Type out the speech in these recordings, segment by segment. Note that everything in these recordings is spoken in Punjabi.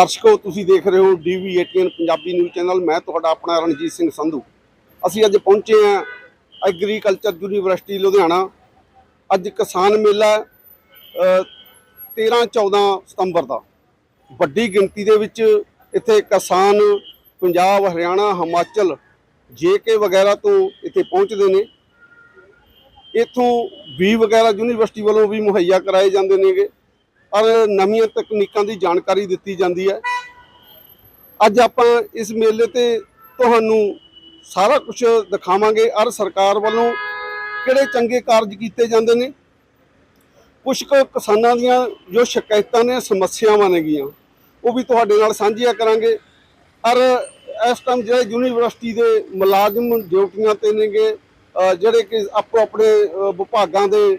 ਦਰਸ਼ਕੋ, ਤੁਸੀਂ ਦੇਖ ਰਹੇ ਹੋ ਡੀਵੀ18 ਪੰਜਾਬੀ ਨਿਊਜ਼ ਚੈਨਲ। ਮੈਂ ਤੁਹਾਡਾ ਆਪਣਾ ਰਣਜੀਤ ਸਿੰਘ ਸੰਧੂ। ਅਸੀਂ ਅੱਜ ਪਹੁੰਚੇ ਹਾਂ ਐਗਰੀਕਲਚਰ ਯੂਨੀਵਰਸਿਟੀ, ਲੁਧਿਆਣਾ। ਅੱਜ ਕਿਸਾਨ ਮੇਲਾ 13 14 ਸਤੰਬਰ ਦਾ। ਵੱਡੀ ਗਿਣਤੀ ਦੇ ਵਿੱਚ ਇੱਥੇ ਕਿਸਾਨ ਪੰਜਾਬ, ਹਰਿਆਣਾ, ਹਿਮਾਚਲ ਜੇਕੇ ਵਗੈਰਾ ਤੋਂ ਇੱਥੇ ਪਹੁੰਚਦੇ ਨੇ। ਇੱਥੋਂ ਵੀ ਵਗੈਰਾ ਯੂਨੀਵਰਸਿਟੀ ਵੱਲੋਂ ਵੀ ਮੁਹੱਈਆ ਕਰਾਏ ਜਾਂਦੇ ਨੇਗੇ। ਔਰ ਨਵੀਆਂ ਤਕਨੀਕਾਂ ਦੀ ਜਾਣਕਾਰੀ ਦਿੱਤੀ ਜਾਂਦੀ ਹੈ। ਅੱਜ ਆਪਾਂ ਇਸ ਮੇਲੇ ਤੇ ਤੁਹਾਨੂੰ ਸਾਰਾ ਕੁਝ ਦਿਖਾਵਾਂਗੇ। ਔਰ ਸਰਕਾਰ ਵੱਲੋਂ ਕਿਹੜੇ ਚੰਗੇ ਕਾਰਜ ਕੀਤੇ ਜਾਂਦੇ ਨੇ? ਕੁਝ ਕੁ ਕਿਸਾਨਾਂ ਦੀਆਂ ਜੋ ਸ਼ਿਕਾਇਤਾਂ ਨੇ, ਸਮੱਸਿਆਵਾਂ ਨੇਗੀਆਂ ਉਹ ਵੀ ਤੁਹਾਡੇ ਨਾਲ ਸਾਂਝੀਆਂ ਕਰਾਂਗੇ। ਔਰ ਇਸ ਟਾਈਮ ਜਿਹੜੇ ਯੂਨੀਵਰਸਿਟੀ ਦੇ ਮੁਲਾਜ਼ਮ ਡਿਊਟੀਆਂ ਤੇ ਨੇਗੇ ਜਿਹੜੇ ਕਿ ਆਪੋ ਆਪਣੇ ਵਿਭਾਗਾਂ ਦੇ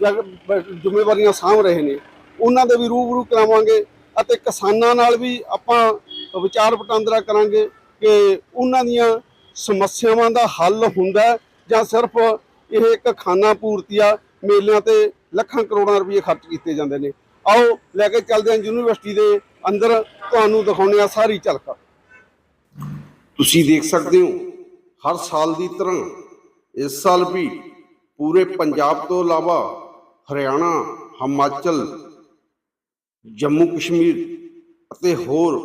ਜ਼ਿੰਮੇਵਾਰੀਆਂ ਸਾਂਭ ਰਹੇ ਨੇ। ਉਹਨਾਂ ਦੇ ਵੀ ਰੂਬਰੂ ਕਰਾਵਾਂਗੇ ਅਤੇ ਕਿਸਾਨਾਂ ਨਾਲ ਵੀ ਆਪਾਂ ਵਿਚਾਰ ਵਟਾਂਦਰਾ ਕਰਾਂਗੇ ਕਿ ਉਹਨਾਂ ਦੀਆਂ ਸਮੱਸਿਆਵਾਂ ਦਾ ਹੱਲ ਹੁੰਦਾ ਜਾਂ ਸਿਰਫ ਇਹ ਇੱਕ ਖਾਨਾ ਪੂਰਤੀ ਆ, ਮੇਲਿਆਂ ਤੇ ਲੱਖਾਂ ਕਰੋੜਾਂ ਰੁਪਏ ਖਰਚ ਕੀਤੇ ਜਾਂਦੇ ਨੇ। ਆਓ, ਲੈ ਕੇ ਚੱਲਦੇ ਹਾਂ ਯੂਨੀਵਰਸਿਟੀ ਦੇ ਅੰਦਰ। ਤੁਹਾਨੂੰ ਦਿਖਾਉਂਦੇ ਆ ਸਾਰੀ ਝਲਕ। ਤੁਸੀਂ ਦੇਖ ਸਕਦੇ ਹੋ, ਹਰ ਸਾਲ ਦੀ ਤਰ੍ਹਾਂ ਇਸ ਸਾਲ ਵੀ ਪੂਰੇ ਪੰਜਾਬ ਤੋਂ ਇਲਾਵਾ ਹਰਿਆਣਾ, ਹਿਮਾਚਲ, ਜੰਮੂ ਕਸ਼ਮੀਰ ਅਤੇ ਹੋਰ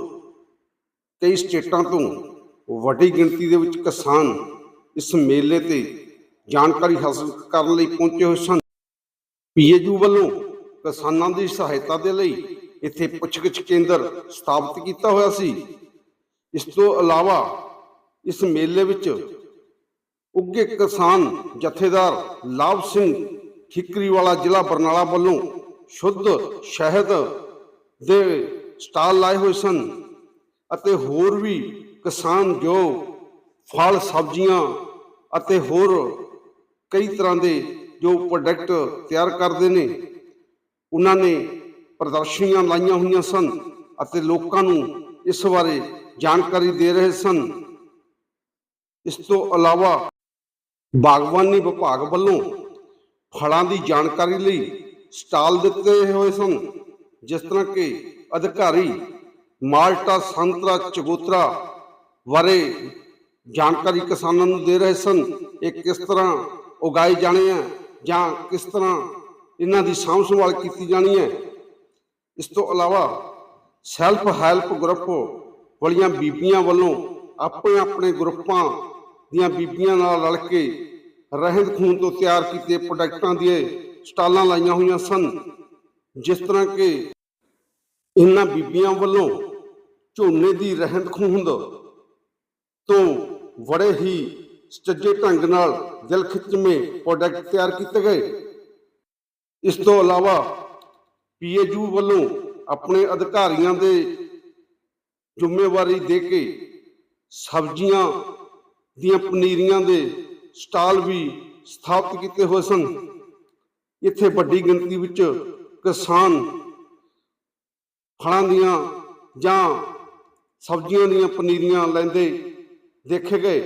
ਕਈ ਸਟੇਟਾਂ ਤੋਂ ਵੱਡੀ ਗਿਣਤੀ ਦੇ ਵਿੱਚ ਕਿਸਾਨ ਇਸ ਮੇਲੇ ਤੇ ਜਾਣਕਾਰੀ ਹਾਸਲ ਕਰਨ ਲਈ ਪਹੁੰਚੇ ਹੋਏ ਸਨ। ਪੀਏਯੂ ਵੱਲੋਂ ਕਿਸਾਨਾਂ ਦੀ ਸਹਾਇਤਾ ਦੇ ਲਈ ਇੱਥੇ ਪੁੱਛਗਿੱਛ ਕੇਂਦਰ ਸਥਾਪਿਤ ਕੀਤਾ ਹੋਇਆ ਸੀ। ਇਸ ਤੋਂ ਇਲਾਵਾ ਇਸ ਮੇਲੇ ਵਿੱਚ ਉੱਗੇ ਕਿਸਾਨ ਜਥੇਦਾਰ ਲਾਭ ਸਿੰਘ ਠਿਕਰੀ ਵਾਲਾ ਜ਼ਿਲ੍ਹਾ ਬਰਨਾਲਾ ਵੱਲੋਂ ਸ਼ੁੱਧ ਸ਼ਹਿਦ ਦੇ ਸਟਾਲ ਲਾਏ ਹੋਏ ਸਨ ਅਤੇ ਹੋਰ ਵੀ ਕਿਸਾਨ ਜੋ ਫਲ, ਸਬਜ਼ੀਆਂ ਅਤੇ ਹੋਰ ਕਈ ਤਰ੍ਹਾਂ ਦੇ ਜੋ ਪ੍ਰੋਡਕਟ ਤਿਆਰ ਕਰਦੇ ਨੇ, ਉਹਨਾਂ ਨੇ ਪ੍ਰਦਰਸ਼ਨੀਆਂ ਲਾਈਆਂ ਹੋਈਆਂ ਸਨ ਅਤੇ ਲੋਕਾਂ ਨੂੰ ਇਸ ਬਾਰੇ ਜਾਣਕਾਰੀ ਦੇ ਰਹੇ ਸਨ। ਇਸ ਤੋਂ ਇਲਾਵਾ ਬਾਗਬਾਨੀ ਵਿਭਾਗ ਵੱਲੋਂ ਫਲਾਂ ਦੀ ਜਾਣਕਾਰੀ ਲਈ ਸਟਾਲ ਦਿੱਤੇ ਹੋਏ ਸਨ, ਜਿਸ ਤਰ੍ਹਾਂ ਕਿ ਅਧਿਕਾਰੀ ਮਾਲਟਾ ਸੰਤਰਾ ਚਗੋਤਰਾ ਬਾਰੇ ਜਾਣਕਾਰੀ ਕਿਸਾਨਾਂ ਨੂੰ ਦੇ ਰਹੇ ਸਨ, ਇਹ ਕਿਸ ਤਰ੍ਹਾਂ ਉਗਾਏ ਜਾਣੇ ਆ ਜਾਂ ਕਿਸ ਤਰ੍ਹਾਂ ਇਹਨਾਂ ਦੀ ਸਾਂਭ ਸੰਭਾਲ ਕੀਤੀ ਜਾਣੀ ਹੈ। ਇਸ ਤੋਂ ਇਲਾਵਾ ਸੈਲਫ ਹੈਲਪ ਗਰੁੱਪ ਵਾਲੀਆਂ ਬੀਬੀਆਂ ਵੱਲੋਂ ਆਪਣੇ ਆਪਣੇ ਗਰੁੱਪਾਂ ਦੀਆਂ ਬੀਬੀਆਂ ਨਾਲ ਰਲ ਕੇ ਰਹਿੰਦ ਖੂਨ ਤੋਂ ਤਿਆਰ ਕੀਤੇ ਪ੍ਰੋਡਕਟਾਂ ਦੀਆਂ ਸਟਾਲਾਂ ਲਾਈਆਂ ਹੋਈਆਂ ਸਨ, ਜਿਸ ਤਰ੍ਹਾਂ ਕਿ ਇਹਨਾਂ ਬੀਬੀਆਂ ਵੱਲੋਂ ਝੋਨੇ ਦੀ ਰਹਿੰਦ ਖੂੰਹਦ ਤੋਂ ਬੜੇ ਹੀ ਸੱਜੇ ਢੰਗ ਨਾਲ ਦਿਲ ਖਿੱਚਵੇਂ ਪ੍ਰੋਡਕਟ ਤਿਆਰ ਕੀਤੇ ਗਏ। ਇਸ ਤੋਂ ਇਲਾਵਾ ਪੀਏਯੂ ਵੱਲੋਂ ਆਪਣੇ ਅਧਿਕਾਰੀਆਂ ਦੇ ਜ਼ਿੰਮੇਵਾਰੀ ਦੇ ਕੇ ਸਬਜ਼ੀਆਂ ਦੀਆਂ ਪਨੀਰੀਆਂ ਦੇ ਸਟਾਲ ਵੀ ਸਥਾਪਿਤ ਕੀਤੇ ਹੋਏ ਸਨ। ਇੱਥੇ ਵੱਡੀ ਗਿਣਤੀ ਵਿੱਚ ਕਿਸਾਨ ਫਲਾਂ ਦੀਆਂ ਜਾਂ ਸਬਜ਼ੀਆਂ ਦੀਆਂ ਪਨੀਰੀਆਂ ਲੈਂਦੇ ਦੇਖੇ ਗਏ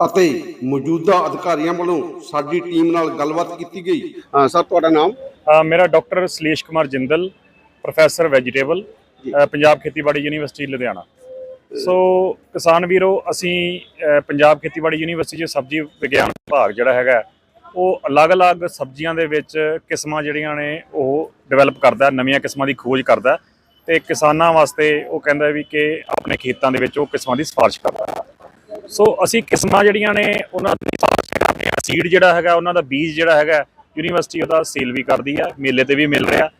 ਅਤੇ ਮੌਜੂਦਾ ਅਧਿਕਾਰੀਆਂ ਵੱਲੋਂ ਸਾਡੀ ਟੀਮ ਨਾਲ ਗੱਲਬਾਤ ਕੀਤੀ ਗਈ। ਸਰ ਤੁਹਾਡਾ ਨਾਮ? ਮੇਰਾ doctor Salesh Kumar Jindal professor vegetable Punjab ਖੇਤੀਬਾੜੀ ਯੂਨੀਵਰਸਿਟੀ ਲੁਧਿਆਣਾ। ਸੋ ਕਿਸਾਨ ਵੀਰੋ, ਅਸੀਂ ਪੰਜਾਬ ਖੇਤੀਬਾੜੀ ਯੂਨੀਵਰਸਿਟੀ 'ਚ ਸਬਜ਼ੀ ਵਿਗਿਆਨ ਵਿਭਾਗ ਜਿਹੜਾ ਹੈਗਾ, ਉਹ ਅਲੱਗ-ਅਲੱਗ ਸਬਜ਼ੀਆਂ ਦੇ ਵਿੱਚ ਕਿਸਮਾਂ ਜਿਹੜੀਆਂ ਨੇ, ਉਹ ਡਿਵੈਲਪ ਕਰਦਾ, ਨਵੀਆਂ ਕਿਸਮਾਂ ਦੀ ਖੋਜ ਕਰਦਾ ਤੇ ਕਿਸਾਨਾਂ ਵਾਸਤੇ ਉਹ ਕਹਿੰਦਾ ਵੀ ਕਿ ਆਪਣੇ ਖੇਤਾਂ ਦੇ ਵਿੱਚ ਉਹ ਕਿਸਮਾਂ ਦੀ ਸਿਫਾਰਿਸ਼ ਕਰਦਾ। ਸੋ ਅਸੀਂ ਕਿਸਮਾਂ ਜਿਹੜੀਆਂ ਨੇ, ਉਹਨਾਂ ਦੀ ਸਿਫਾਰਿਸ਼ ਕਰਦੇ ਹਾਂ। ਸੀਡ ਜਿਹੜਾ ਹੈਗਾ, ਉਹਨਾਂ ਦਾ ਬੀਜ ਜਿਹੜਾ ਹੈਗਾ, ਯੂਨੀਵਰਸਿਟੀ ਉਹਦਾ ਸੇਲ ਵੀ ਕਰਦੀ ਆ, ਮੇਲੇ ਤੇ ਵੀ ਮਿਲ ਰਿਹਾ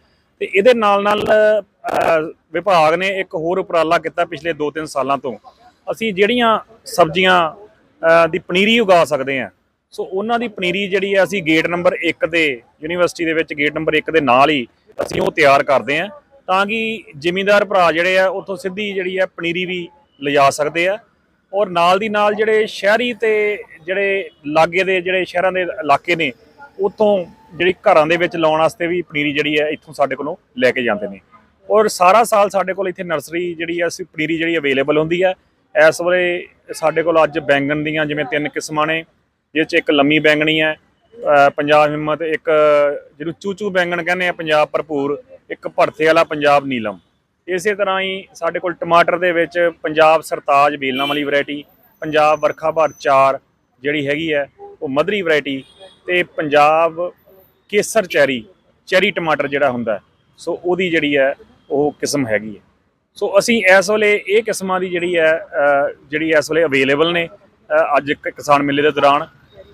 ਤੇ ਇਹਦੇ ਨਾਲ ਨਾਲ ਵਿਭਾਗ ਨੇ ਇੱਕ ਹੋਰ ਉਪਰਾਲਾ ਕੀਤਾ ਪਿਛਲੇ 2-3 ਸਾਲਾਂ ਤੋਂ। ਅਸੀਂ ਜਿਹੜੀਆਂ ਸਬਜ਼ੀਆਂ ਦੀ ਪਨੀਰੀ ਉਗਾ ਸਕਦੇ ਆ ਸੋ ਉਹਨਾਂ ਦੀ ਪਨੀਰੀ ਜਿਹੜੀ ਹੈ ਅਸੀਂ ਗੇਟ ਨੰਬਰ 1 ਦੇ, ਯੂਨੀਵਰਸਿਟੀ ਦੇ ਵਿੱਚ ਗੇਟ ਨੰਬਰ 1 ਦੇ ਨਾਲ ਹੀ ਅਸੀਂ ਉਹ ਤਿਆਰ ਕਰਦੇ ਆ ਤਾਂ ਕਿ ਜ਼ਿਮੀਂਦਾਰ ਭਰਾ ਜਿਹੜੇ ਆ, ਉੱਥੋਂ ਸਿੱਧੀ ਜਿਹੜੀ ਹੈ ਪਨੀਰੀ ਵੀ ਲਿਜਾ ਸਕਦੇ ਆ ਔਰ ਨਾਲ ਦੀ ਨਾਲ ਜਿਹੜੇ ਸ਼ਹਿਰੀ ਤੇ ਜਿਹੜੇ ਲਾਗੇ ਦੇ ਜਿਹੜੇ ਸ਼ਹਿਰਾਂ ਦੇ ਇਲਾਕੇ ਨੇ ਉਤੋਂ ਜਿਹੜੀ ਘਰਾਂ ਦੇ ਵਿੱਚ ਲਾਉਣ ਵਾਸਤੇ ਵੀ ਪਨੀਰੀ ਜਿਹੜੀ ਹੈ ਇੱਥੋਂ ਸਾਡੇ ਕੋਲੋਂ ਲੈ ਕੇ ਜਾਂਦੇ ਨੇ। ਔਰ ਸਾਰਾ ਸਾਲ ਸਾਡੇ ਕੋਲ ਇੱਥੇ ਨਰਸਰੀ ਜਿਹੜੀ ਹੈ ਅਸੀਂ ਪਨੀਰੀ ਜਿਹੜੀ ਅਵੇਲੇਬਲ ਹੁੰਦੀ ਹੈ ਇਸ ਵੇਲੇ ਸਾਡੇ ਕੋਲ ਅੱਜ ਬੈਂਗਣ ਦੀਆਂ ਜਿਵੇਂ ਤਿੰਨ ਕਿਸਮਾਂ ਨੇ ਜਿਹਦੇ ਚ ਇੱਕ ਲੰਮੀ ਬੈਂਗਣੀ ਹੈ ਪੰਜਾਬ ਹਿੰਮਤ, ਇੱਕ ਜਿਹਨੂੰ ਚੂਚੂ ਬੈਂਗਣ ਕਹਿੰਦੇ ਆ, ਪੰਜਾਬ ਭਰਪੂਰ, ਇੱਕ ਭੜਥੇ ਵਾਲਾ ਪੰਜਾਬ ਨੀਲਮ। ਇਸੇ ਤਰ੍ਹਾਂ ਹੀ ਸਾਡੇ ਕੋਲ ਟਮਾਟਰ ਦੇ ਵਿੱਚ ਪੰਜਾਬ ਸਰਤਾਜ ਬੇਲਣਾ ਵਾਲੀ ਵੈਰਾਈਟੀ, ਪੰਜਾਬ ਵਰਖਾ ਭਰ ਚਾਰ ਜਿਹੜੀ ਹੈਗੀ ਹੈ ਉਹ ਮਧਰੀ ਵੈਰਾਈਟੀ ਤੇ ਪੰਜਾਬ ਕੇਸਰ ਚੈਰੀ ਚੈਰੀ ਟਮਾਟਰ ਜਿਹੜਾ ਹੁੰਦਾ। ਸੋ ਉਹਦੀ ਜਿਹੜੀ ਹੈ ਉਹ ਕਿਸਮ ਹੈਗੀ ਹੈ। ਸੋ ਅਸੀਂ ਇਸ ਵੇਲੇ ਇਹ ਕਿਸਮਾਂ ਦੀ ਜਿਹੜੀ ਹੈ ਜਿਹੜੀ ਇਸ ਵੇਲੇ ਅਵੇਲੇਬਲ ਨੇ ਅੱਜ ਕਿਸਾਨ ਮੇਲੇ ਦੇ ਦੌਰਾਨ।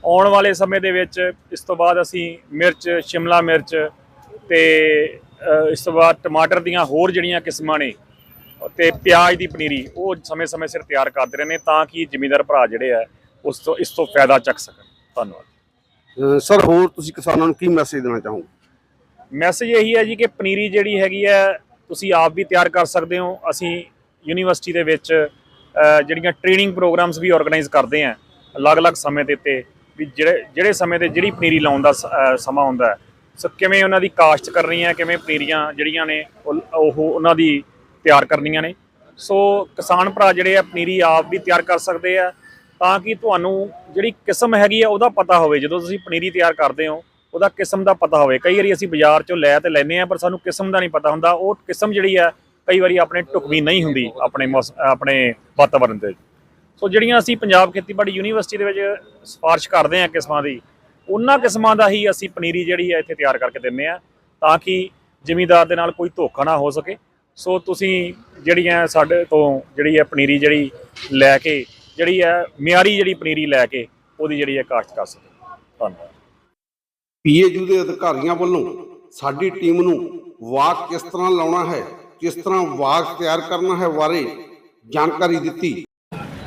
ਆਉਣ ਵਾਲੇ ਸਮੇਂ ਦੇ ਵਿੱਚ ਇਸ ਤੋਂ ਬਾਅਦ ਅਸੀਂ ਮਿਰਚ ਸ਼ਿਮਲਾ ਮਿਰਚ ਤੇ ਇਸ ਤੋਂ ਬਾਅਦ ਟਮਾਟਰ ਦੀਆਂ ਹੋਰ ਜਿਹੜੀਆਂ ਕਿਸਮਾਂ ਨੇ ਤੇ ਪਿਆਜ਼ ਦੀ ਪਨੀਰੀ ਉਹ ਸਮੇਂ-ਸਮੇਂ ਸਿਰ ਤਿਆਰ ਕਰਦੇ ਰਹੇ ਨੇ ਤਾਂ ਕਿ ਜ਼ਿਮੀਂਦਾਰ ਭਰਾ ਜਿਹੜੇ ਆ ਉਸ ਤੋਂ ਇਸ ਤੋਂ ਫਾਇਦਾ ਚੱਕ ਸਕਣ। ਧੰਨਵਾਦ। ਸਰ ਹੋਰ ਤੁਸੀਂ ਕਿਸਾਨਾਂ ਨੂੰ ਕੀ ਮੈਸੇਜ ਦੇਣਾ ਚਾਹੋਗੇ? ਮੈਸੇਜ ਇਹੀ ਹੈ ਜੀ ਕਿ ਪਨੀਰੀ ਜਿਹੜੀ ਹੈਗੀ ਹੈ ਤੁਸੀਂ ਆਪ ਵੀ ਤਿਆਰ ਕਰ ਸਕਦੇ ਹੋ। ਅਸੀਂ ਯੂਨੀਵਰਸਿਟੀ ਦੇ ਵਿੱਚ ਜਿਹੜੀਆਂ ਟ੍ਰੇਨਿੰਗ ਪ੍ਰੋਗਰਾਮਸ ਵੀ ਆਰਗੇਨਾਈਜ਼ ਕਰਦੇ ਹਾਂ, ਅਲੱਗ-ਅਲੱਗ ਸਮੇਂ ਦੇ ਉੱਤੇ, ਵੀ ਜਿਹੜੇ ਜਿਹੜੇ ਸਮੇਂ ਤੇ ਜਿਹੜੀ ਪਨੀਰੀ ਲਾਉਣ ਦਾ ਸ- ਸਮਾਂ ਹੁੰਦਾ ਹੈ। ਸੋ ਕਿਵੇਂ ਉਹਨਾਂ ਦੀ ਕਾਸ਼ਤ ਕਰਨੀ ਹੈ ਕਿਵੇਂ ਪਨੀਰੀਆਂ ਜਿਹੜੀਆਂ ਨੇ, ਉਹ ਉਹ ਉਹਨਾਂ ਦੀ ਤਿਆਰ ਕਰਨੀਆਂ ਨੇ। ਸੋ ਕਿਸਾਨ ਭਰਾ ਜਿਹੜੇ ਆ, ਪਨੀਰੀ ਆਪ ਵੀ ਤਿਆਰ ਕਰ ਸਕਦੇ ਆ, ਤਾਂ ਕਿ ਤੁਹਾਨੂੰ ਜਿਹੜੀ ਕਿਸਮ ਹੈਗੀ ਆ, ਉਹਦਾ ਪਤਾ ਹੋਵੇ। ਜਦੋਂ ਤੁਸੀਂ ਪਨੀਰੀ ਤਿਆਰ ਕਰਦੇ ਹੋ ਉਹਦਾ ਕਿਸਮ ਦਾ ਪਤਾ ਹੋਵੇ। ਕਈ ਵਾਰੀ ਅਸੀਂ ਬਾਜ਼ਾਰ ਚੋਂ ਲੈ ਤੇ ਲੈਨੇ ਆ ਪਰ ਸਾਨੂੰ ਕਿਸਮ ਦਾ ਨਹੀਂ ਪਤਾ ਹੁੰਦਾ। ਉਹ ਕਿਸਮ ਜਿਹੜੀ ਹੈ, ਕਈ ਵਾਰੀ ਆਪਣੇ ਢੁਕਵੀਂ ਨਹੀਂ ਹੁੰਦੀ, ਆਪਣੇ ਮੌਸ- ਆਪਣੇ ਵਾਤਾਵਰਣ ਦੇ ਸੋ ਜਿਹੜੀਆਂ ਅਸੀਂ ਪੰਜਾਬ ਖੇਤੀਬਾੜੀ ਯੂਨੀਵਰਸਿਟੀ ਦੇ ਵਿੱਚ ਸਿਫਾਰਿਸ਼ ਕਰਦੇ ਆ ਕਿਸਮਾਂ ਦੀ, ਉਹਨਾਂ ਕਿਸਮਾਂ ਦਾ ਹੀ ਅਸੀਂ ਪਨੀਰੀ ਜਿਹੜੀ ਹੈ ਇੱਥੇ ਤਿਆਰ ਕਰਕੇ ਦਿੰਨੇ ਆ ਤਾਂ ਕਿ ਜ਼ਿਮੀਦਾਰ ਦੇ ਨਾਲ ਕੋਈ ਧੋਖਾ ਨਾ ਹੋ ਸਕੇ। ਸੋ ਤੁਸੀਂ ਜਿਹੜੀਆਂ ਸਾਡੇ ਤੋਂ ਜਿਹੜੀ ਹੈ ਪਨੀਰੀ ਜਿਹੜੀ ਲੈ ਕੇ, ਜਿਹੜੀ ਹੈ ਮਿਆਰੀ ਜਿਹੜੀ ਪਨੀਰੀ ਲੈ ਕੇ, ਉਹਦੀ ਜਿਹੜੀ ਹੈ ਕਾਸ਼ਤ ਕਰ ਸਕੋ ਧੰਨਵਾਦ। ਪੀਏਯੂ ਦੇ ਅਧਿਕਾਰੀਆਂ ਵੱਲੋਂ ਸਾਡੀ ਟੀਮ ਨੂੰ ਵਾਕ ਕਿਸ ਤਰ੍ਹਾਂ ਲਾਉਣਾ ਹੈ ਕਿਸ ਤਰ੍ਹਾਂ ਵਾਕ ਤਿਆਰ ਕਰਨਾ ਹੈ ਬਾਰੇ ਜਾਣਕਾਰੀ ਦਿੱਤੀ।